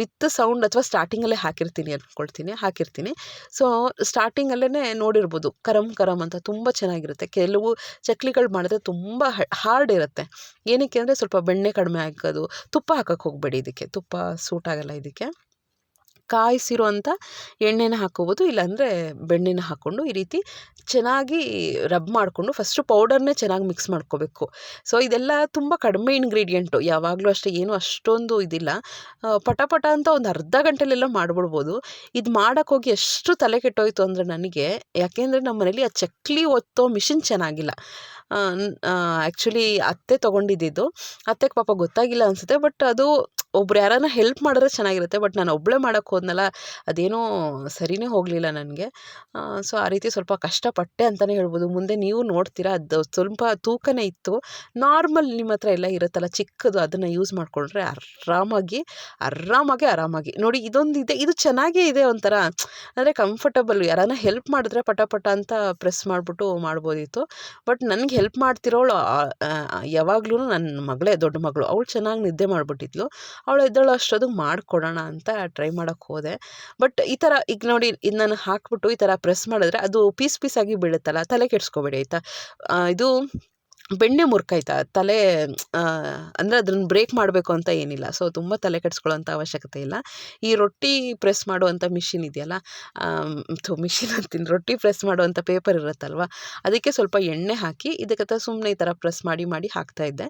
[SPEAKER 1] ವಿತ್ ಸೌಂಡ್ ಅಥವಾ ಸ್ಟಾರ್ಟಿಂಗಲ್ಲೇ ಹಾಕಿರ್ತೀನಿ ಅಂದ್ಕೊಳ್ತೀನಿ ಹಾಕಿರ್ತೀನಿ. ಸೊ ಸ್ಟಾರ್ಟಿಂಗಲ್ಲೇ ನೋಡಿರ್ಬೋದು ಕರಮ್ ಕರಮ್ ಅಂತ ತುಂಬ ಚೆನ್ನಾಗಿರುತ್ತೆ. ಕೆಲವು ಚಕ್ಲಿಗಳು ಮಾಡಿದ್ರೆ ತುಂಬ ಹಾರ್ಡ್ ಇರುತ್ತೆ. ಏನಕ್ಕೆ ಅಂದರೆ ಸ್ವಲ್ಪ ಬೆಣ್ಣೆ ಕಡಿಮೆ ಹಾಕೋದು, ತುಪ್ಪ ಹಾಕೋಕ್ಕೆ ಹೋಗಬೇಡಿ ಇದಕ್ಕೆ. ತುಪ್ಪ ಸೂಟ್ ಆಗೋಲ್ಲ ಇದಕ್ಕೆ. ಕಾಯಿಸಿರುವಂಥ ಎಣ್ಣೆನ ಹಾಕ್ಕೋಬೋದು ಇಲ್ಲಾಂದರೆ ಬೆಣ್ಣೆನ ಹಾಕ್ಕೊಂಡು ಈ ರೀತಿ ಚೆನ್ನಾಗಿ ರಬ್ ಮಾಡಿಕೊಂಡು ಫಸ್ಟು ಪೌಡರ್ನೇ ಚೆನ್ನಾಗಿ ಮಿಕ್ಸ್ ಮಾಡ್ಕೋಬೇಕು. ಸೊ ಇದೆಲ್ಲ ತುಂಬ ಕಡಿಮೆ ಇಂಗ್ರೀಡಿಯೆಂಟು ಯಾವಾಗಲೂ ಅಷ್ಟೇ, ಏನು ಅಷ್ಟೊಂದು ಇದಿಲ್ಲ. ಪಟ ಪಟ ಅಂತ ಒಂದು ಅರ್ಧ ಗಂಟೆಲೆಲ್ಲ ಮಾಡಿಬಿಡ್ಬೋದು. ಇದು ಮಾಡೋಕ್ಕೋಗಿ ಎಷ್ಟು ತಲೆ ಕೆಟ್ಟೋಯ್ತು ಅಂದರೆ ನನಗೆ, ಯಾಕೆಂದರೆ ನಮ್ಮ ಮನೇಲಿ ಆ ಚಕ್ಲಿ ಒತ್ತೋ ಮಿಷಿನ್ ಚೆನ್ನಾಗಿಲ್ಲ. ಆ್ಯಕ್ಚುಲಿ ಅತ್ತೆ ತೊಗೊಂಡಿದ್ದಿದ್ದು. ಅತ್ತೆಗೆ ಪಾಪ ಗೊತ್ತಾಗಿಲ್ಲ ಅನಿಸುತ್ತೆ ಬಟ್ ಅದು ಒಬ್ರು ಯಾರಾನ ಹೆಲ್ಪ್ ಮಾಡಿದ್ರೆ ಚೆನ್ನಾಗಿರುತ್ತೆ. ಬಟ್ ನಾನು ಒಬ್ಬಳೇ ಮಾಡೋಕ್ಕೆ ಹೋದ್ನಲ್ಲ, ಅದೇನೋ ಸರಿಯೇ ಹೋಗಲಿಲ್ಲ ನನಗೆ. ಸೊ ಆ ರೀತಿ ಸ್ವಲ್ಪ ಕಷ್ಟಪಟ್ಟೆ ಅಂತಲೇ ಹೇಳ್ಬೋದು. ಮುಂದೆ ನೀವು ನೋಡ್ತೀರಾ, ಅದು ಸ್ವಲ್ಪ ತೂಕನೇ ಇತ್ತು. ನಾರ್ಮಲ್ ನಿಮ್ಮ ಹತ್ರ ಎಲ್ಲ ಇರುತ್ತಲ್ಲ, ಚಿಕ್ಕದು, ಅದನ್ನು ಯೂಸ್ ಮಾಡಿಕೊಂಡ್ರೆ ಆರಾಮಾಗಿ ಆರಾಮಾಗಿ ಆರಾಮಾಗಿ. ನೋಡಿ ಇದೊಂದು ಇದೆ ಇದು ಚೆನ್ನಾಗೇ ಇದೆ ಒಂಥರ. ಅಂದರೆ ಕಂಫರ್ಟಬಲ್ ಯಾರಾನ ಹೆಲ್ಪ್ ಮಾಡಿದ್ರೆ ಪಟ ಪಟ ಅಂತ ಪ್ರೆಸ್ ಮಾಡಿಬಿಟ್ಟು ಮಾಡ್ಬೋದಿತ್ತು. ಬಟ್ ನನಗೆ ಹೆಲ್ಪ್ ಮಾಡ್ತಿರೋಳು ಯಾವಾಗ್ಲೂ ನನ್ನ ಮಗಳೇ, ದೊಡ್ಡ ಮಗಳು. ಅವಳು ಚೆನ್ನಾಗಿ ನಿದ್ದೆ ಮಾಡಿಬಿಟ್ಟಿದ್ಲು. ಅವಳು ಅಷ್ಟು ಅಷ್ಟೊತ್ತಿಗೆ ಮಾಡಿಕೊಡೋಣ ಅಂತ ಟ್ರೈ ಮಾಡೋಕ್ಕೆ ಹೋದೆ. ಬಟ್ ಈ ಥರ ಈಗ ನೋಡಿ ಇದು ನಾನು ಹಾಕ್ಬಿಟ್ಟು ಈ ಥರ ಪ್ರೆಸ್ ಮಾಡಿದ್ರೆ ಅದು ಪೀಸ್ ಪೀಸಾಗಿ ಬೀಳುತ್ತಲ್ಲ, ತಲೆ ಕೆಡಿಸ್ಕೋಬೇಡಿ ಆಯಿತಾ ಇದು ಬೆಣ್ಣೆ ಮುರ್ಕಾಯ್ತಾ? ತಲೆ ಅಂದರೆ ಅದನ್ನು ಬ್ರೇಕ್ ಮಾಡಬೇಕು ಅಂತ ಏನಿಲ್ಲ. ಸೊ ತುಂಬ ತಲೆ ಕೆಡಿಸ್ಕೊಳ್ಳೋಂಥ ಅವಶ್ಯಕತೆ ಇಲ್ಲ. ಈ ರೊಟ್ಟಿ ಪ್ರೆಸ್ ಮಾಡುವಂಥ ಮಿಷಿನ್ ಇದೆಯಲ್ಲ ಥು ಮಿಷಿನ್ ಅಂತೀನಿ. ರೊಟ್ಟಿ ಪ್ರೆಸ್ ಮಾಡುವಂಥ ಪೇಪರ್ ಇರುತ್ತಲ್ವ? ಅದಕ್ಕೆ ಸ್ವಲ್ಪ ಎಣ್ಣೆ ಹಾಕಿ, ಇದಕ್ಕೆ ಸುಮ್ಮನೆ ಈ ಥರ ಪ್ರೆಸ್ ಮಾಡಿ ಮಾಡಿ ಹಾಕ್ತಾಯಿದ್ದೆ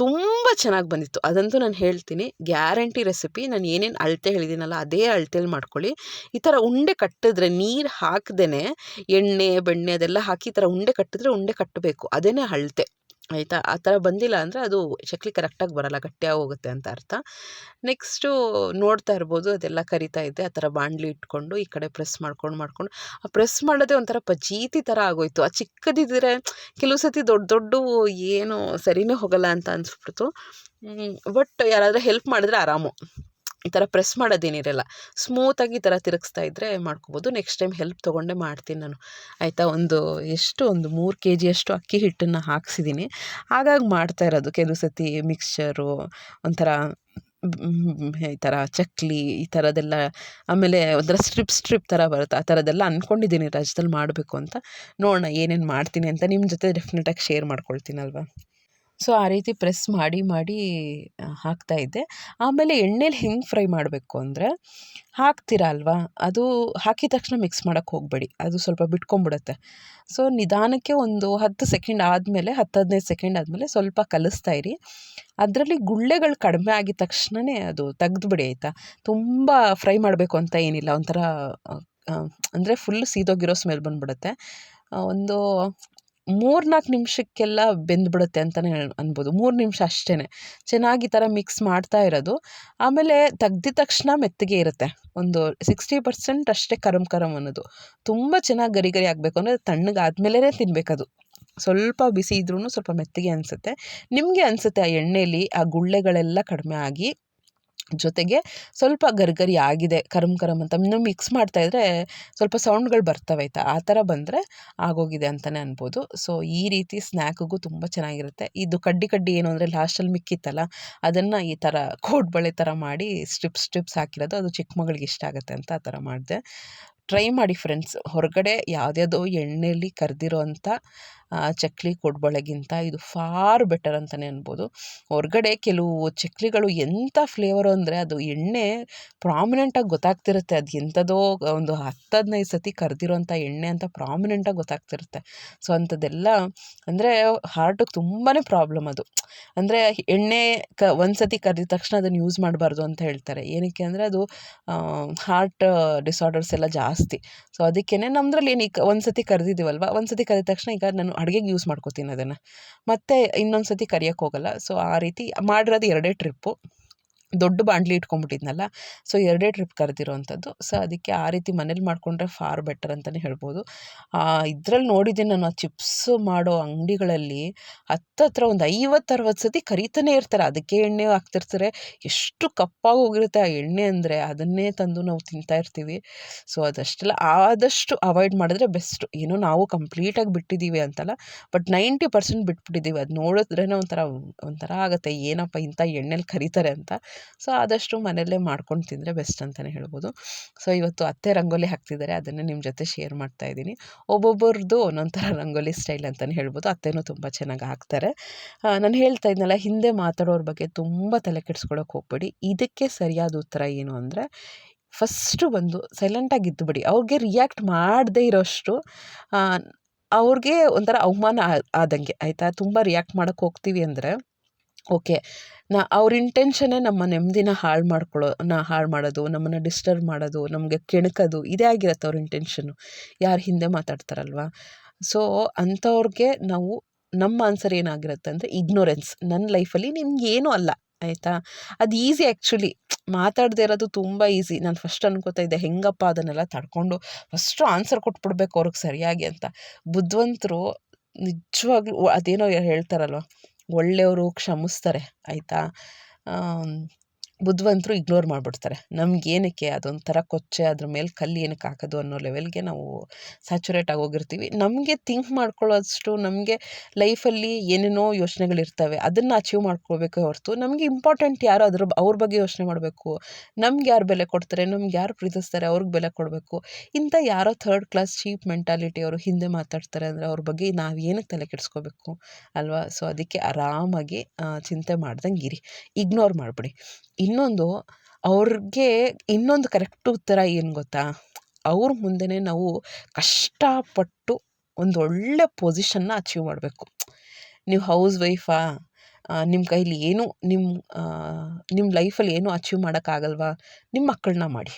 [SPEAKER 1] ತುಂಬ ಚೆನ್ನಾಗಿ ಬಂದಿತ್ತು. ಅದಂತೂ ನಾನು ಹೇಳ್ತೀನಿ. ಗ್ಯಾರಂಟಿ ರೆಸಿಪಿ ನಾನು ಏನೇನು ಅಳತೆ ಹೇಳಿದ್ದೀನಲ್ಲ ಅದೇ ಅಳತೆಯಲ್ಲಿ ಮಾಡ್ಕೊಳ್ಳಿ. ಈ ಥರ ಉಂಡೆ ಕಟ್ಟಿದ್ರೆ, ನೀರು ಹಾಕ್ದೇ ಎಣ್ಣೆ, ಬೆಣ್ಣೆ ಅದೆಲ್ಲ ಹಾಕಿ ಈ ಥರ ಉಂಡೆ ಕಟ್ಟಿದ್ರೆ ಉಂಡೆ ಕಟ್ಟಬೇಕು. ಅದೇ ಅಳತೆ. ಆಯಿತಾ? ಆ ಥರ ಬಂದಿಲ್ಲ ಅಂದರೆ ಅದು ಚಕ್ಲಿ ಕರೆಕ್ಟಾಗಿ ಬರೋಲ್ಲ, ಗಟ್ಟಿಯಾಗಿ ಹೋಗುತ್ತೆ ಅಂತ ಅರ್ಥ. ನೆಕ್ಸ್ಟು ನೋಡ್ತಾ ಇರ್ಬೋದು, ಅದೆಲ್ಲ ಕರಿತಾ ಇದ್ದೆ ಆ ಥರ ಬಾಣಲಿ ಇಟ್ಕೊಂಡು, ಈ ಕಡೆ ಪ್ರೆಸ್ ಮಾಡ್ಕೊಂಡು ಮಾಡ್ಕೊಂಡು. ಆ ಪ್ರೆಸ್ ಮಾಡೋದೇ ಒಂಥರ ಪಜೀತಿ ಥರ ಆಗೋಯ್ತು. ಆ ಚಿಕ್ಕದಿದ್ದರೆ ಕೆಲವು ಸತಿ ದೊಡ್ಡ ದೊಡ್ಡ ಏನು ಸರಿನೇ ಹೋಗಲ್ಲ ಅಂತ ಅನಿಸ್ಬಿಡ್ತು. ಬಟ್ ಯಾರಾದರೂ ಹೆಲ್ಪ್ ಮಾಡಿದ್ರೆ ಆರಾಮು. ಈ ಥರ ಪ್ರೆಸ್ ಮಾಡೋದೇನಿರಲ್ಲ. ಸ್ಮೂತಾಗಿ ಈ ಥರ ತಿರುಗಿಸ್ತಾ ಇದ್ದರೆ ಮಾಡ್ಕೊಬೋದು. ನೆಕ್ಸ್ಟ್ ಟೈಮ್ ಹೆಲ್ಪ್ ತೊಗೊಂಡೇ ಮಾಡ್ತೀನಿ ನಾನು. ಆಯಿತಾ? ಒಂದು ಎಷ್ಟು? ಒಂದು ಮೂರು ಕೆ ಜಿಯಷ್ಟು ಅಕ್ಕಿ ಹಿಟ್ಟನ್ನು ಹಾಕ್ಸಿದ್ದೀನಿ. ಆಗಾಗ ಮಾಡ್ತಾ ಇರೋದು. ಕೆಲವು ಸತಿ ಮಿಕ್ಸ್ಚರು ಒಂಥರ ಈ ಥರ ಚಕ್ಲಿ, ಈ ಥರದ್ದೆಲ್ಲ ಆಮೇಲೆ ಒಂಥರ ಸ್ಟ್ರಿಪ್ ಸ್ಟ್ರಿಪ್ ಥರ ಬರುತ್ತೆ. ಆ ಥರದೆಲ್ಲ ಅಂದ್ಕೊಂಡಿದ್ದೀನಿ ರಜದಲ್ಲಿ ಮಾಡಬೇಕು ಅಂತ. ನೋಡೋಣ ಏನೇನು ಮಾಡ್ತೀನಿ ಅಂತ. ನಿಮ್ಮ ಜೊತೆ ಡೆಫಿನೆಟಾಗಿ ಶೇರ್ ಮಾಡ್ಕೊಳ್ತೀನಲ್ವ? ಸೊ, ಆ ರೀತಿ ಪ್ರೆಸ್ ಮಾಡಿ ಮಾಡಿ ಹಾಕ್ತಾಯಿದ್ದೆ ಆಮೇಲೆ ಎಣ್ಣೆಲಿ ಹೆಂಗೆ ಫ್ರೈ ಮಾಡಬೇಕು ಅಂದರೆ, ಹಾಕ್ತೀರ ಅಲ್ವಾ? ಅದು ಹಾಕಿದ ತಕ್ಷಣ ಮಿಕ್ಸ್ ಮಾಡೋಕ್ಕೆ ಹೋಗಬೇಡಿ. ಅದು ಸ್ವಲ್ಪ ಬಿಟ್ಕೊಂಬಿಡುತ್ತೆ ಸೊ, ನಿಧಾನಕ್ಕೆ ಒಂದು ಹತ್ತು ಸೆಕೆಂಡ್ ಆದಮೇಲೆ, ಹತ್ತು ಹದಿನೈದು ಸೆಕೆಂಡ್ ಆದಮೇಲೆ ಸ್ವಲ್ಪ ಕಲಿಸ್ತಾ ಇರಿ. ಅದರಲ್ಲಿ ಗುಳ್ಳೆಗಳು ಕಡಿಮೆ ಆಗಿದ ತಕ್ಷಣವೇ ಅದು ತೆಗೆದುಬಿಡಿ ಆಯಿತಾ? ತುಂಬ ಫ್ರೈ ಮಾಡಬೇಕು ಅಂತ ಏನಿಲ್ಲ. ಒಂಥರ ಅಂದರೆ ಫುಲ್ ಸೀದೋಗಿರೋ ಸ್ಮೆಲ್ ಬಂದುಬಿಡುತ್ತೆ. ಒಂದು ಮೂರು ನಾಲ್ಕು ನಿಮಿಷಕ್ಕೆಲ್ಲ ಬೆಂದ್ಬಿಡುತ್ತೆ ಅಂತಲೇ ಅನ್ಬೋದು. ಮೂರು ನಿಮಿಷ ಅಷ್ಟೇ ಚೆನ್ನಾಗಿ ಈ ಥರ ಮಿಕ್ಸ್ ಮಾಡ್ತಾ ಇರೋದು. ಆಮೇಲೆ ತೆಗ್ದಿದ ತಕ್ಷಣ ಮೆತ್ತಗೆ ಇರುತ್ತೆ. ಒಂದು ಸಿಕ್ಸ್ಟಿ ಪರ್ಸೆಂಟ್ ಅಷ್ಟೇ ಕರಮ್ ಕರಮ್ ಅನ್ನೋದು. ತುಂಬ ಚೆನ್ನಾಗಿ ಗರಿ ಗರಿ ಆಗಬೇಕು. ಅಂದರೆ ತಣ್ಣಗೆ ಆದಮೇಲೇ ತಿನ್ನಬೇಕದು ಸ್ವಲ್ಪ ಬಿಸಿ ಇದ್ರೂ ಸ್ವಲ್ಪ ಮೆತ್ತಗೆ ಅನಿಸುತ್ತೆ. ನಿಮಗೆ ಅನಿಸುತ್ತೆ ಆ ಎಣ್ಣೆಲಿ ಆ ಗುಳ್ಳೆಗಳೆಲ್ಲ ಕಡಿಮೆ ಆಗಿ ಜೊತೆಗೆ ಸ್ವಲ್ಪ ಗರ್ಗರಿ ಆಗಿದೆ ಕರಮ್ ಕರಮ್ ಅಂತ ಇನ್ನೂ ಮಿಕ್ಸ್ ಮಾಡ್ತಾಯಿದ್ರೆ ಸ್ವಲ್ಪ ಸೌಂಡ್ಗಳು ಬರ್ತವೆ ಆ ಥರ ಬಂದರೆ ಆಗೋಗಿದೆ ಅಂತಲೇ ಅನ್ಬೋದು. ಸೊ ಈ ರೀತಿ ಸ್ನ್ಯಾಕ್ಗೂ ತುಂಬ ಚೆನ್ನಾಗಿರುತ್ತೆ. ಇದು ಕಡ್ಡಿ ಕಡ್ಡಿ ಏನು ಅಂದರೆ ಲಾಸ್ಟಲ್ಲಿ ಮಿಕ್ಕಿತ್ತಲ್ಲ, ಅದನ್ನು ಈ ಥರ ಕೋಡ್ಬಳೆ ಥರ ಮಾಡಿ ಸ್ಟ್ರಿಪ್ ಸ್ಟ್ರಿಪ್ಸ್ ಹಾಕಿರೋದು ಅದು ಚಿಕ್ಕ ಮಗಳಿಗೆ ಇಷ್ಟ ಆಗುತ್ತೆ ಅಂತ ಆ ಥರ ಮಾಡಿದೆ. ಟ್ರೈ ಮಾಡಿ ಫ್ರೆಂಡ್ಸ್ ಹೊರಗಡೆ ಯಾವುದ್ಯಾವುದೋ ಎಣ್ಣೆಯಲ್ಲಿ ಕರೆದಿರೋ ಚಕ್ಲಿ ಕೊಡ್ಬಳೆಗಿಂತ ಇದು ಫಾರ್ ಬೆಟರ್ ಅಂತಲೇ ಅನ್ಬೋದು. ಹೊರಗಡೆ ಕೆಲವು ಚಕ್ಲಿಗಳು ಎಂಥ ಫ್ಲೇವರು ಅಂದರೆ ಅದು ಎಣ್ಣೆ ಪ್ರಾಮಿನೆಂಟಾಗಿ ಗೊತ್ತಾಗ್ತಿರುತ್ತೆ. ಅದು ಎಂಥದೋ ಒಂದು ಹತ್ತು ಹದಿನೈದು ಸತಿ ಕರೆದಿರೋಂಥ ಎಣ್ಣೆ ಅಂತ ಪ್ರಾಮಿನೆಂಟಾಗಿ ಗೊತ್ತಾಗ್ತಿರುತ್ತೆ. ಸೊ ಅಂಥದ್ದೆಲ್ಲ ಅಂದರೆ ಹಾರ್ಟಿಗೆ ತುಂಬಾ ಪ್ರಾಬ್ಲಮ್ ಅದು. ಅಂದರೆ ಎಣ್ಣೆ ಕ ಒಂದು ಸತಿ ಕರೆದಿದ ತಕ್ಷಣ ಅದನ್ನು ಯೂಸ್ ಮಾಡಬಾರ್ದು ಅಂತ ಹೇಳ್ತಾರೆ. ಏನಕ್ಕೆ ಅಂದರೆ ಅದು ಹಾರ್ಟ್ ಡಿಸಾರ್ಡರ್ಸ್ ಎಲ್ಲ ಜಾಸ್ತಿ. ಸೊ ಅದಕ್ಕೇ ನಮ್ಮದ್ರಲ್ಲಿ ಏನು ಈಗ ಒಂದು ಸತಿ ಕರೆದಿದ್ದೀವಲ್ವ ಒಂದು ಸತಿ ಕರೆದ ತಕ್ಷಣ ಈಗ ನಾನು ಅಡುಗೆಗೆ ಯೂಸ್ ಮಾಡ್ಕೋತೀನಿ ಅದನ್ನು. ಮತ್ತು ಇನ್ನೊಂದು ಸತಿ ಕರಿಯೋಕ್ಕೆ ಹೋಗಲ್ಲ. ಸೊ ಆ ರೀತಿ ಮಾಡಿರೋದು ಎರಡೇ ಟ್ರಿಪ್ಪು ದೊಡ್ಡ ಬಾಂಡ್ಲಿ ಇಟ್ಕೊಂಡ್ಬಿಟ್ಟಿದ್ನಲ್ಲ ಸೊ ಎರಡೇ ಟ್ರಿಪ್ ಕರೆದಿರೋವಂಥದ್ದು ಸೊ ಅದಕ್ಕೆ ಆ ರೀತಿ ಮನೇಲಿ ಮಾಡಿಕೊಂಡ್ರೆ ಫಾರ್ ಬೆಟರ್ ಅಂತಲೇ ಹೇಳ್ಬೋದು. ಇದ್ರಲ್ಲಿ ನೋಡಿದ್ದೀನಿ ನಾನು ಆ ಚಿಪ್ಸ್ ಮಾಡೋ ಅಂಗಡಿಗಳಲ್ಲಿ ಹತ್ತತ್ರ ಒಂದು ಐವತ್ತು ಅರವತ್ತು ಸತಿ ಕರಿತಾನೆ ಇರ್ತಾರೆ. ಅದಕ್ಕೆ ಎಣ್ಣೆ ಹಾಕ್ತಿರ್ತಾರೆ. ಎಷ್ಟು ಕಪ್ಪಾಗಿ ಹೋಗಿರುತ್ತೆ ಆ ಎಣ್ಣೆ ಅಂದರೆ ಅದನ್ನೇ ತಂದು ನಾವು ತಿಂತಾ ಇರ್ತೀವಿ. ಸೊ ಅದಷ್ಟೆಲ್ಲ, ಆದಷ್ಟು ಅವಾಯ್ಡ್ ಮಾಡಿದ್ರೆ ಬೆಸ್ಟು ಏನೋ ನಾವು ಕಂಪ್ಲೀಟಾಗಿ ಬಿಟ್ಟಿದ್ದೀವಿ ಅಂತಲ್ಲ ಬಟ್ ನೈಂಟಿ ಪರ್ಸೆಂಟ್ ಬಿಟ್ಬಿಟ್ಟಿದ್ದೀವಿ ಅದು ನೋಡಿದ್ರೇ ಒಂಥರ ಒಂಥರ ಆಗುತ್ತೆ. ಏನಪ್ಪ ಇಂಥ ಎಣ್ಣೆಲಿ ಕರಿತಾರೆ ಅಂತ. ಸೊ, ಆದಷ್ಟು ಮನೆಯಲ್ಲೇ ಮಾಡ್ಕೊಂಡು ತಿಂದರೆ ಬೆಸ್ಟ್ ಅಂತಲೇ ಹೇಳ್ಬೋದು. ಸೊ, ಇವತ್ತು ಅತ್ತೆ ರಂಗೋಲಿ ಹಾಕ್ತಿದ್ದಾರೆ, ಅದನ್ನು ನಿಮ್ಮ ಜೊತೆ ಶೇರ್ ಮಾಡ್ತಾ ಇದ್ದೀನಿ. ಒಬ್ಬೊಬ್ಬರದ್ದು ಒಂದೊಂದು ಥರ ರಂಗೋಲಿ ಸ್ಟೈಲ್ ಅಂತಲೇ ಹೇಳ್ಬೋದು. ಅತ್ತೆನೂ ತುಂಬ ಚೆನ್ನಾಗಿ ಹಾಕ್ತಾರೆ. ನಾನು ಹೇಳ್ತಾ ಇದ್ನಲ್ಲ, ಹಿಂದೆ ಮಾತಾಡೋರ ಬಗ್ಗೆ ತುಂಬ ತಲೆ ಕೆಡಿಸ್ಕೊಳಕ್ಕೆ ಹೋಗ್ಬೇಡಿ. ಇದಕ್ಕೆ ಸರಿಯಾದ ಉತ್ತರ ಏನು ಅಂದರೆ ಫಸ್ಟು ಬಂದು ಸೈಲೆಂಟಾಗಿ ಇದ್ದುಬಿಡಿ. ಅವ್ರಿಗೆ ರಿಯಾಕ್ಟ್ ಮಾಡದೇ ಇರೋಷ್ಟು ಅವ್ರಿಗೆ ಒಂಥರ ಅವಮಾನ ಆದಂಗೆ. ಆಯಿತಾ? ತುಂಬ ರಿಯಾಕ್ಟ್ ಮಾಡೋಕ್ಕೆ ಹೋಗ್ತೀವಿ ಅಂದರೆ ಓಕೆ. ನಾ ಅವ್ರ ಇಂಟೆನ್ಷನ್ನೇ ನಮ್ಮ ನೆಮ್ಮದಿನ ಹಾಳು ಮಾಡ್ಕೊಳ್ಳೋ ನಾ ಹಾಳು ಮಾಡೋದು, ನಮ್ಮನ್ನು ಡಿಸ್ಟರ್ಬ್ ಮಾಡೋದು, ನಮಗೆ ಕೆಣಕೋದು, ಇದೇ ಆಗಿರುತ್ತೆ ಅವ್ರ ಇಂಟೆನ್ಷನ್ನು ಯಾರು ಹಿಂದೆ ಮಾತಾಡ್ತಾರಲ್ವ? ಸೊ ಅಂಥವ್ರಿಗೆ ನಾವು, ನಮ್ಮ ಆನ್ಸರ್ ಏನಾಗಿರುತ್ತೆ ಅಂದರೆ ಇಗ್ನೋರೆನ್ಸ್ ನನ್ನ ಲೈಫಲ್ಲಿ ನಿಮ್ಗೇನೂ ಅಲ್ಲ, ಆಯಿತಾ? ಅದು ಈಸಿ ಆ್ಯಕ್ಚುಲಿ ಮಾತಾಡದೇ ಇರೋದು ತುಂಬ ಈಸಿ ನಾನು ಫಸ್ಟ್ ಅನ್ಕೋತಾ ಇದ್ದೆ, ಹೆಂಗಪ್ಪ ಅದನ್ನೆಲ್ಲ ತಡ್ಕೊಂಡು ಫಸ್ಟು ಆನ್ಸರ್ ಕೊಟ್ಬಿಡ್ಬೇಕು ಅವ್ರಿಗೆ ಸರಿಯಾಗಿ ಅಂತ. ಬುದ್ಧಿವಂತರು ನಿಜವಾಗ್ಲೂ ಅದೇನೋ ಹೇಳ್ತಾರಲ್ವ? ಒಳ್ಳೆಯವರು ಕ್ಷಮಿಸ್ತಾರೆ ಆಯಿತಾ? ಬುದ್ಧಿವಂತರು ಇಗ್ನೋರ್ ಮಾಡಿಬಿಡ್ತಾರೆ. ಏನಕ್ಕೆ ಅದೊಂಥರ ಕೊಚ್ಚೆ, ಅದ್ರ ಮೇಲೆ ಕಲ್ಲು ಏನಕ್ಕೆ ಹಾಕೋದು ಅನ್ನೋ ಲೆವೆಲ್ಗೆ ನಾವು ಸ್ಯಾಚುರೇಟ್ ಆಗೋಗಿರ್ತೀವಿ ನಮಗೆ ಥಿಂಕ್ ಮಾಡ್ಕೊಳ್ಳೋಷ್ಟು ನಮಗೆ ಲೈಫಲ್ಲಿ ಏನೇನೋ ಯೋಚನೆಗಳಿರ್ತವೆ ಅದನ್ನು ಅಚೀವ್ ಮಾಡ್ಕೊಳ್ಬೇಕು ಹೊರತು ನಮಗೆ ಇಂಪಾರ್ಟೆಂಟ್ ಯಾರು ಅದ್ರ ಅವ್ರ ಬಗ್ಗೆ ಯೋಚನೆ ಮಾಡಬೇಕು. ನಮ್ಗೆ ಯಾರು ಬೆಲೆ ಕೊಡ್ತಾರೆ, ನಮ್ಗೆ ಯಾರು ಪ್ರೀತಿಸ್ತಾರೆ, ಅವ್ರಿಗೆ ಬೆಲೆ ಕೊಡಬೇಕು. ಇಂಥ ಯಾರೋ ಥರ್ಡ್ ಕ್ಲಾಸ್ ಚೀಪ್ ಮೆಂಟಾಲಿಟಿ ಅವರು ಹಿಂದೆ ಮಾತಾಡ್ತಾರೆ ಅಂದರೆ ಅವ್ರ ಬಗ್ಗೆ ನಾವು ಏನಕ್ಕೆ ತಲೆ ಕೆಡಿಸ್ಕೋಬೇಕು, ಅಲ್ವಾ? ಸೊ ಅದಕ್ಕೆ ಆರಾಮಾಗಿ ಚಿಂತೆ ಮಾಡ್ದಂಗೆ ಇರಿ. ಇಗ್ನೋರ್ ಮಾಡಿಬಿಡಿ. ಇನ್ನೊಂದು, ಅವ್ರಿಗೆ ಇನ್ನೊಂದು ಕರೆಕ್ಟ್ ಉತ್ತರ ಏನು ಗೊತ್ತಾ? ಅವ್ರ ಮುಂದೆನೇ ನಾವು ಕಷ್ಟಪಟ್ಟು ಒಂದು ಒಳ್ಳೆ ಪೊಸಿಷನ್ನ ಅಚೀವ್ ಮಾಡಬೇಕು. ನೀವು ಹೌಸ್ ವೈಫಾ ನಿಮ್ಮ ಕೈಲಿ ಏನು ನಿಮ್ಮ ನಿಮ್ಮ ಲೈಫಲ್ಲಿ ಏನೂ ಅಚೀವ್ ಮಾಡೋಕ್ಕಾಗಲ್ವಾ ನಿಮ್ಮ ಮಕ್ಕಳನ್ನ ಮಾಡಿ.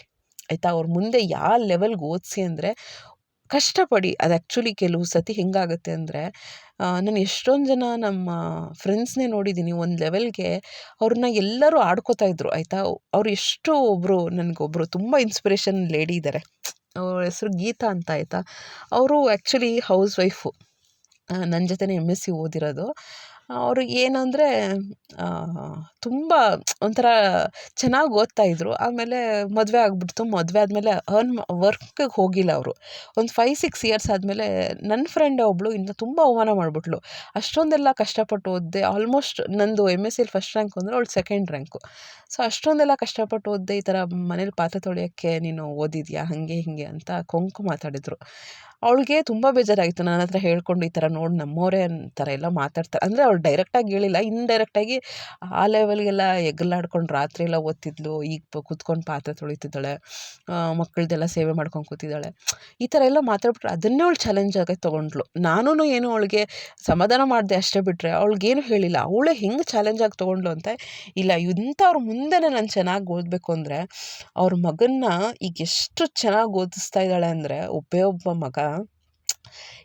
[SPEAKER 1] ಆಯಿತಾ? ಅವ್ರ ಮುಂದೆ ಯಾವ ಲೆವೆಲ್ಗೆ ಓದಿಸಿ ಅಂದರೆ ಕಷ್ಟಪಡಿ ಅದು ಆ್ಯಕ್ಚುಲಿ ಕೆಲವು ಸತಿ ಹೆಂಗಾಗುತ್ತೆ ಅಂದರೆ ನಾನು ಎಷ್ಟೊಂದು ಜನ ನಮ್ಮ ಫ್ರೆಂಡ್ಸ್ನೇ ನೋಡಿದ್ದೀನಿ ಒಂದು ಲೆವೆಲ್ಗೆ ಅವ್ರನ್ನ ಎಲ್ಲರೂ ಆಡ್ಕೋತಾ ಇದ್ರು, ಆಯಿತಾ? ಅವ್ರು ಎಷ್ಟು ಒಬ್ಬರು ನನಗೊಬ್ಬರು ತುಂಬ ಇನ್ಸ್ಪಿರೇಷನ್ ಲೇಡಿ ಇದ್ದಾರೆ ಅವ್ರ ಹೆಸರು ಗೀತಾ ಅಂತ, ಆಯಿತಾ? ಅವರು ಆ್ಯಕ್ಚುಲಿ ಹೌಸ್ ವೈಫು ನನ್ನ ಜೊತೆನೇ ಎಂ ಎಸ್ ಸಿ ಓದಿರೋದು. ಅವರು ಏನಂದರೆ ತುಂಬ ಒಂಥರ ಚೆನ್ನಾಗಿ ಓದ್ತಾಯಿದ್ರು ಆಮೇಲೆ ಮದುವೆ ಆಗಿಬಿಡ್ತು. ಮದುವೆ ಆದಮೇಲೆ ಅರ್ನ್ ವರ್ಕ್ಗೆ ಹೋಗಿಲ್ಲ ಅವರು. ಒಂದು ಫೈವ್ ಸಿಕ್ಸ್ ಇಯರ್ಸ್ ಆದಮೇಲೆ ನನ್ನ ಫ್ರೆಂಡ್ ಒಬ್ಬಳು ಇನ್ನು ತುಂಬ ಅವಮಾನ ಮಾಡಿಬಿಟ್ಲು. ಅಷ್ಟೊಂದೆಲ್ಲ ಕಷ್ಟಪಟ್ಟು ಓದ್ದೆ. ಆಲ್ಮೋಸ್ಟ್ ನಂದು ಎಂ ಎಸ್ ಸಿಲಿ ಫಸ್ಟ್ ರ್ಯಾಂಕ್ ಅಂದರೆ ಅವಳು ಸೆಕೆಂಡ್ ರ್ಯಾಂಕು ಸೊ ಅಷ್ಟೊಂದೆಲ್ಲ ಕಷ್ಟಪಟ್ಟು ಓದ್ದೆ. ಈ ಥರ ಮನೇಲಿ ಪಾತ್ರೆ ತೊಳೆಯೋಕ್ಕೆ ನೀನು ಓದಿದ್ಯಾ? ಹಾಗೆ, ಹೀಗೆ ಅಂತ ಕೊಂಕು ಮಾತಾಡಿದರು. ಅವಳಿಗೆ ತುಂಬ ಬೇಜಾರಾಗಿತ್ತು. ನನ್ನ ಹತ್ರ ಹೇಳ್ಕೊಂಡು ಈ ಥರ ನೋಡಿ ನಮ್ಮವರೇ ಅಂತಾರೆ, ಎಲ್ಲ ಮಾತಾಡ್ತಾರೆ. ಅಂದರೆ ಅವ್ಳು ಡೈರೆಕ್ಟಾಗಿ ಹೇಳಿಲ್ಲ ಇನ್ಡೈರೆಕ್ಟಾಗಿ ಆ ಲೆವೆಲ್ಗೆಲ್ಲ ಎಗಲಾಡ್ಕೊಂಡು ರಾತ್ರಿ ಎಲ್ಲ ಓದ್ತಿದ್ಲು, ಈಗ ಕೂತ್ಕೊಂಡು ಪಾತ್ರೆ ತೊಳಿತಿದ್ದಾಳೆ ಮಕ್ಕಳದೆಲ್ಲ ಸೇವೆ ಮಾಡ್ಕೊಂಡು ಕೂತಿದ್ದಾಳೆ. ಈ ಥರ ಎಲ್ಲ ಮಾತಾಡ್ಬಿಟ್ರೆ ಅದನ್ನೇ ಅವಳು ಚಾಲೆಂಜ್ ಆಗಿ ತೊಗೊಂಡ್ಳು. ನಾನೂ ಏನು ಅವಳಿಗೆ ಸಮಾಧಾನ ಮಾಡಿದೆ ಅಷ್ಟೇ ಬಿಟ್ಟರೆ ಅವಳಿಗೇನು ಹೇಳಿಲ್ಲ. ಅವಳೇ ಹೆಂಗೆ ಚಾಲೆಂಜ್ ಆಗಿ ತೊಗೊಂಡ್ಲು ಅಂತ ಇಲ್ಲ, ಇಂಥವ್ರ ಮುಂದೆನೇ ನಾನು ಚೆನ್ನಾಗಿ ಓದಬೇಕು ಅಂದರೆ ಅವ್ರ ಮಗನ್ನ ಈಗ ಎಷ್ಟು ಚೆನ್ನಾಗಿ ಓದಿಸ್ತಾ ಇದ್ದಾಳೆ ಅಂದರೆ, ಒಬ್ಬೇ ಒಬ್ಬ ಮಗ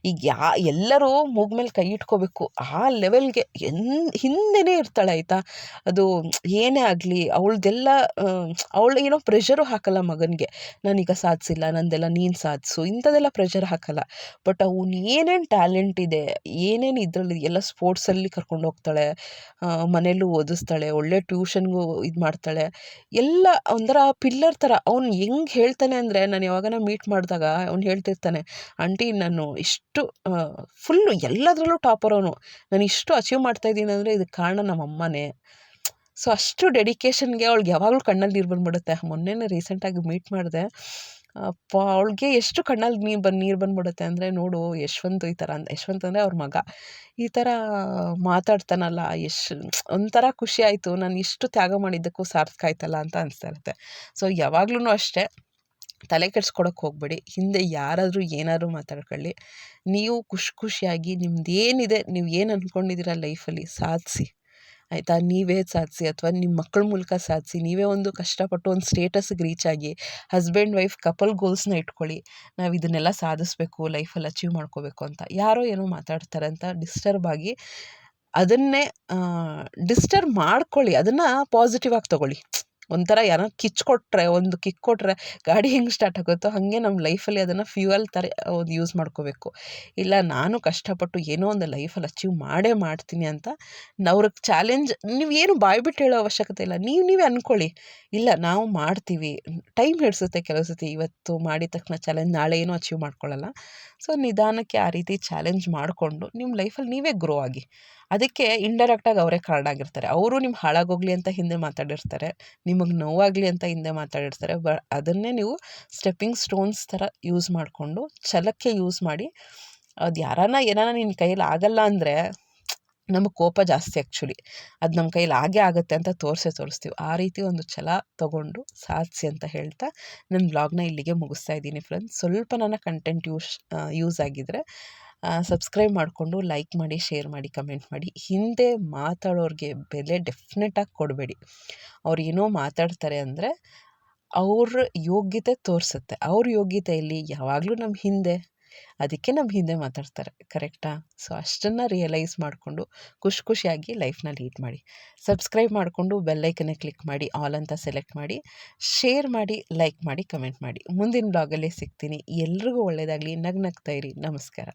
[SPEAKER 1] ಈಗ ಯಾ, ಎಲ್ಲರೂ ಮೂಗ್ ಮೇಲೆ ಕೈ ಇಟ್ಕೋಬೇಕು. ಆ ಲೆವೆಲ್ಗೆ ಎನ್, ಹಿಂದೆನೇ ಇರ್ತಾಳೆ ಆಯಿತಾ? ಅದು ಏನೇ ಆಗಲಿ, ಅವಳದೆಲ್ಲ ಅವಳು ಏನೋ ಪ್ರೆಷರು ಹಾಕಲ್ಲ ಮಗನಿಗೆ. ನಾನೀಗ ಸಾಧಿಸಿಲ್ಲ, ನಂದೆಲ್ಲ ನೀನು ಸಾಧಿಸು. ಇಂಥದ್ದೆಲ್ಲ ಪ್ರೆಷರ್ ಹಾಕಲ್ಲ. ಬಟ್ ಅವನು ಏನೇನು ಟ್ಯಾಲೆಂಟ್ ಇದೆ, ಏನೇನು ಇದರಲ್ಲಿ ಎಲ್ಲ ಸ್ಪೋರ್ಟ್ಸಲ್ಲಿ ಕರ್ಕೊಂಡು ಹೋಗ್ತಾಳೆ ಮನೆಯಲ್ಲೂ ಓದಿಸ್ತಾಳೆ, ಒಳ್ಳೆ ಟ್ಯೂಷನ್ಗೂ ಇದು ಮಾಡ್ತಾಳೆ, ಎಲ್ಲ ಒಂಥರ ಪಿಲ್ಲರ್ ಥರ ಅವ್ನು ಹೆಂಗೆ ಹೇಳ್ತಾನೆ ಅಂದರೆ, ನಾನು ಯಾವಾಗನ ಮೀಟ್ ಮಾಡಿದಾಗ ಅವ್ನು ಹೇಳ್ತಿರ್ತಾನೆ, ಆಂಟಿ, ನಾನು ಇಷ್ಟು ಫುಲ್ಲು ಎಲ್ಲದರಲ್ಲೂ ಟಾಪರ್ ಅವನು ನಾನು ಇಷ್ಟು ಅಚೀವ್ ಮಾಡ್ತಾಯಿದ್ದೀನಿ ಅಂದರೆ ಇದಕ್ಕೆ ಕಾರಣ ನಮ್ಮ ಅಮ್ಮನೇ ಸೊ, ಅಷ್ಟು ಡೆಡಿಕೇಶನ್ಗೆ ಅವ್ಳಿಗೆ ಯಾವಾಗಲೂ ಕಣ್ಣಲ್ಲಿ ನೀರು ಬಂದುಬಿಡುತ್ತೆ. ಮೊನ್ನೆನೇ ರೀಸೆಂಟಾಗಿ ಮೀಟ್ ಮಾಡಿದೆ. ಅಪ್ಪ, ಅವಳಿಗೆ ಎಷ್ಟು ಕಣ್ಣಲ್ಲಿ ನೀರು ಬಂದು ನೀರು ಬಂದುಬಿಡುತ್ತೆ ಅಂದರೆ ನೋಡು, ಯಶ್ವಂತ್ ಈ ಥರ ಅಂತ ಯಶ್ವಂತ್ ಅಂದರೆ ಅವ್ರ ಮಗ. ಈ ಥರ ಮಾತಾಡ್ತಾನಲ್ಲ ಎಷ್ಟು ಒಂಥರ ಖುಷಿ ಆಯಿತು. ನಾನು ಇಷ್ಟು ತ್ಯಾಗ ಮಾಡಿದ್ದಕ್ಕೂ ಸಾರ್ಥಕ ಆಯ್ತಲ್ಲ ಅಂತ ಅನಿಸ್ತಾ ಇರುತ್ತೆ. ಸೊ ಯಾವಾಗ್ಲೂ ಅಷ್ಟೇ. ತಲೆ ಕೆಡ್ಸ್ಕೊಳಕ್ಕೆ ಹೋಗಬೇಡಿ. ಹಿಂದೆ ಯಾರಾದರೂ ಏನಾದರೂ ಮಾತಾಡ್ಕೊಳ್ಳಿ. ನೀವು ಖುಷಿ ಖುಷಿಯಾಗಿ ನಿಮ್ದು ಏನಿದೆ ನೀವು ಏನು ಅಂದ್ಕೊಂಡಿದ್ದೀರ ಲೈಫಲ್ಲಿ ಸಾಧಿಸಿ. ಆಯಿತಾ? ನೀವೇ ಸಾಧಿಸಿ ಅಥವಾ ನಿಮ್ಮ ಮಕ್ಕಳ ಮೂಲಕ ಸಾಧಿಸಿ. ನೀವೇ ಒಂದು ಕಷ್ಟಪಟ್ಟು ಒಂದು ಸ್ಟೇಟಸ್ಗೆ ರೀಚ್ ಆಗಿ ಹಸ್ಬೆಂಡ್, ವೈಫ್, ಕಪಲ್ ಗೋಲ್ಸ್ನ ಇಟ್ಕೊಳ್ಳಿ. ನಾವು ಇದನ್ನೆಲ್ಲ ಸಾಧಿಸ್ಬೇಕು, ಲೈಫಲ್ಲಿ ಅಚೀವ್ ಮಾಡ್ಕೋಬೇಕು ಅಂತ. ಯಾರೋ ಏನೋ ಮಾತಾಡ್ತಾರೆ ಅಂತ ಡಿಸ್ಟರ್ಬ್ ಆಗಿ ಅದನ್ನೇ ಡಿಸ್ಟರ್ಬ್ ಮಾಡ್ಕೊಳ್ಳಿ. ಅದನ್ನು ಪಾಸಿಟಿವ್ ಆಗಿ ತೊಗೊಳ್ಳಿ. ಒಂಥರ ಯಾರೋ ಕಿಚ್ ಕೊಟ್ಟರೆ ಒಂದು ಕಿಕ್ ಕೊಟ್ಟರೆ ಗಾಡಿ ಹೆಂಗೆ ಸ್ಟಾರ್ಟ್ ಆಗುತ್ತೋ ಹಾಗೆ ನಮ್ಮ ಲೈಫಲ್ಲಿ ಅದನ್ನು ಫ್ಯೂಯಲ್ ಥರ ಒಂದು ಯೂಸ್ ಮಾಡ್ಕೋಬೇಕು. ಇಲ್ಲ, ನಾನು ಕಷ್ಟಪಟ್ಟು ಏನೋ ಒಂದು ಲೈಫಲ್ಲಿ ಅಚೀವ್ ಮಾಡೇ ಮಾಡ್ತೀನಿ ಅಂತ ಅವ್ರಿಗೆ ಚಾಲೆಂಜ್ ನೀವು ಏನು ಬಾಯ್ಬಿಟ್ಟು ಹೇಳೋ ಅವಶ್ಯಕತೆ ಇಲ್ಲ. ನೀವು, ನೀವೇ ಅಂದ್ಕೊಳ್ಳಿ ಇಲ್ಲ, ನಾವು ಮಾಡ್ತೀವಿ. ಟೈಮ್ ಹಿಡಿಸುತ್ತೆ ಕೆಲವು ಸತಿ. ಇವತ್ತು ಮಾಡಿದ ತಕ್ಷಣ ಚಾಲೆಂಜ್ ನಾಳೆ ಏನೂ ಅಚೀವ್ ಮಾಡ್ಕೊಳ್ಳಲ್ಲ ಸೊ ನಿಧಾನಕ್ಕೆ ಆ ರೀತಿ ಚಾಲೆಂಜ್ ಮಾಡಿಕೊಂಡು ನಿಮ್ಮ ಲೈಫಲ್ಲಿ ನೀವೇ ಗ್ರೋ ಆಗಿ. ಅದಕ್ಕೆ ಇಂಡೈರೆಕ್ಟಾಗಿ ಅವರೇ ಕಾರಣ ಆಗಿರ್ತಾರೆ. ಅವರು ನಿಮ್ಮ ಹಾಳಾಗೋಗ್ಲಿ ಅಂತ ಹಿಂದೆ ಮಾತಾಡಿರ್ತಾರೆ. ನಿಮಗೆ ನೋವಾಗಲಿ ಅಂತ ಹಿಂದೆ ಮಾತಾಡಿರ್ತಾರೆ. ಬ, ಅದನ್ನೇ ನೀವು ಸ್ಟೆಪ್ಪಿಂಗ್ ಸ್ಟೋನ್ಸ್ ಥರ ಯೂಸ್ ಮಾಡಿಕೊಂಡು ಛಲಕ್ಕೆ ಯೂಸ್ ಮಾಡಿ, ಅದು ಯಾರಾನ ಏನಾರ ನಿನ್ನ ಕೈಯಲ್ಲಿ ಆಗಲ್ಲ ಅಂದರೆ ನಮಗೆ ಕೋಪ ಜಾಸ್ತಿ ಆ್ಯಕ್ಚುಲಿ ಅದು ನಮ್ಮ ಕೈಲಿ ಆಗೇ ಆಗುತ್ತೆ ಅಂತ ತೋರಿಸಿ ತೋರಿಸ್ತೀವಿ. ಆ ರೀತಿ ಒಂದು ಛಲ ತೊಗೊಂಡು ಸಾಧಿಸಿ ಅಂತ ಹೇಳ್ತಾ ನನ್ನ ಬ್ಲಾಗ್ನ ಇಲ್ಲಿಗೆ ಮುಗಿಸ್ತಾ ಇದ್ದೀನಿ ಫ್ರೆಂಡ್ಸ್ ಸ್ವಲ್ಪ ನನ್ನ ಕಂಟೆಂಟ್ ಯೂಸ್ ಯೂಸ್ ಆಗಿದ್ದರೆ ಸಬ್ಸ್ಕ್ರೈಬ್ ಮಾಡಿಕೊಂಡು ಲೈಕ್ ಮಾಡಿ ಶೇರ್ ಮಾಡಿ ಕಮೆಂಟ್ ಮಾಡಿ. ಹಿಂದೆ ಮಾತಾಡೋರಿಗೆ ಬೆಲೆ ಡೆಫಿನೆಟಾಗಿ ಕೊಡಬೇಡಿ. ಅವ್ರು ಏನೋ ಮಾತಾಡ್ತಾರೆ ಅಂದರೆ ಅವ್ರ ಯೋಗ್ಯತೆ ತೋರಿಸುತ್ತೆ. ಅವ್ರ ಯೋಗ್ಯತೆಯಲ್ಲಿ ಯಾವಾಗಲೂ ನಮ್ಮ ಹಿಂದೆ. ಅದಕ್ಕೆ ನಮ್ಮ ಹಿಂದೆ ಮಾತಾಡ್ತಾರೆ. ಕರೆಕ್ಟಾ ಸೊ ಅಷ್ಟನ್ನು ರಿಯಲೈಸ್ ಮಾಡಿಕೊಂಡು ಖುಷಿ ಖುಷಿಯಾಗಿ ಲೈಫ್ನ ಲೀಡ್ ಮಾಡಿ. ಸಬ್ಸ್ಕ್ರೈಬ್ ಮಾಡಿಕೊಂಡು ಬೆಲ್ಲೈಕನ್ನೇ ಕ್ಲಿಕ್ ಮಾಡಿ ಆಲ್ ಅಂತ ಸೆಲೆಕ್ಟ್ ಮಾಡಿ ಶೇರ್ ಮಾಡಿ ಲೈಕ್ ಮಾಡಿ ಕಮೆಂಟ್ ಮಾಡಿ. ಮುಂದಿನ ಬ್ಲಾಗಲ್ಲೇ ಸಿಗ್ತೀನಿ. ಎಲ್ರಿಗೂ ಒಳ್ಳೆಯದಾಗಲಿ ನಗ್ ನಗ್ತಾ ಇರಿ. ನಮಸ್ಕಾರ.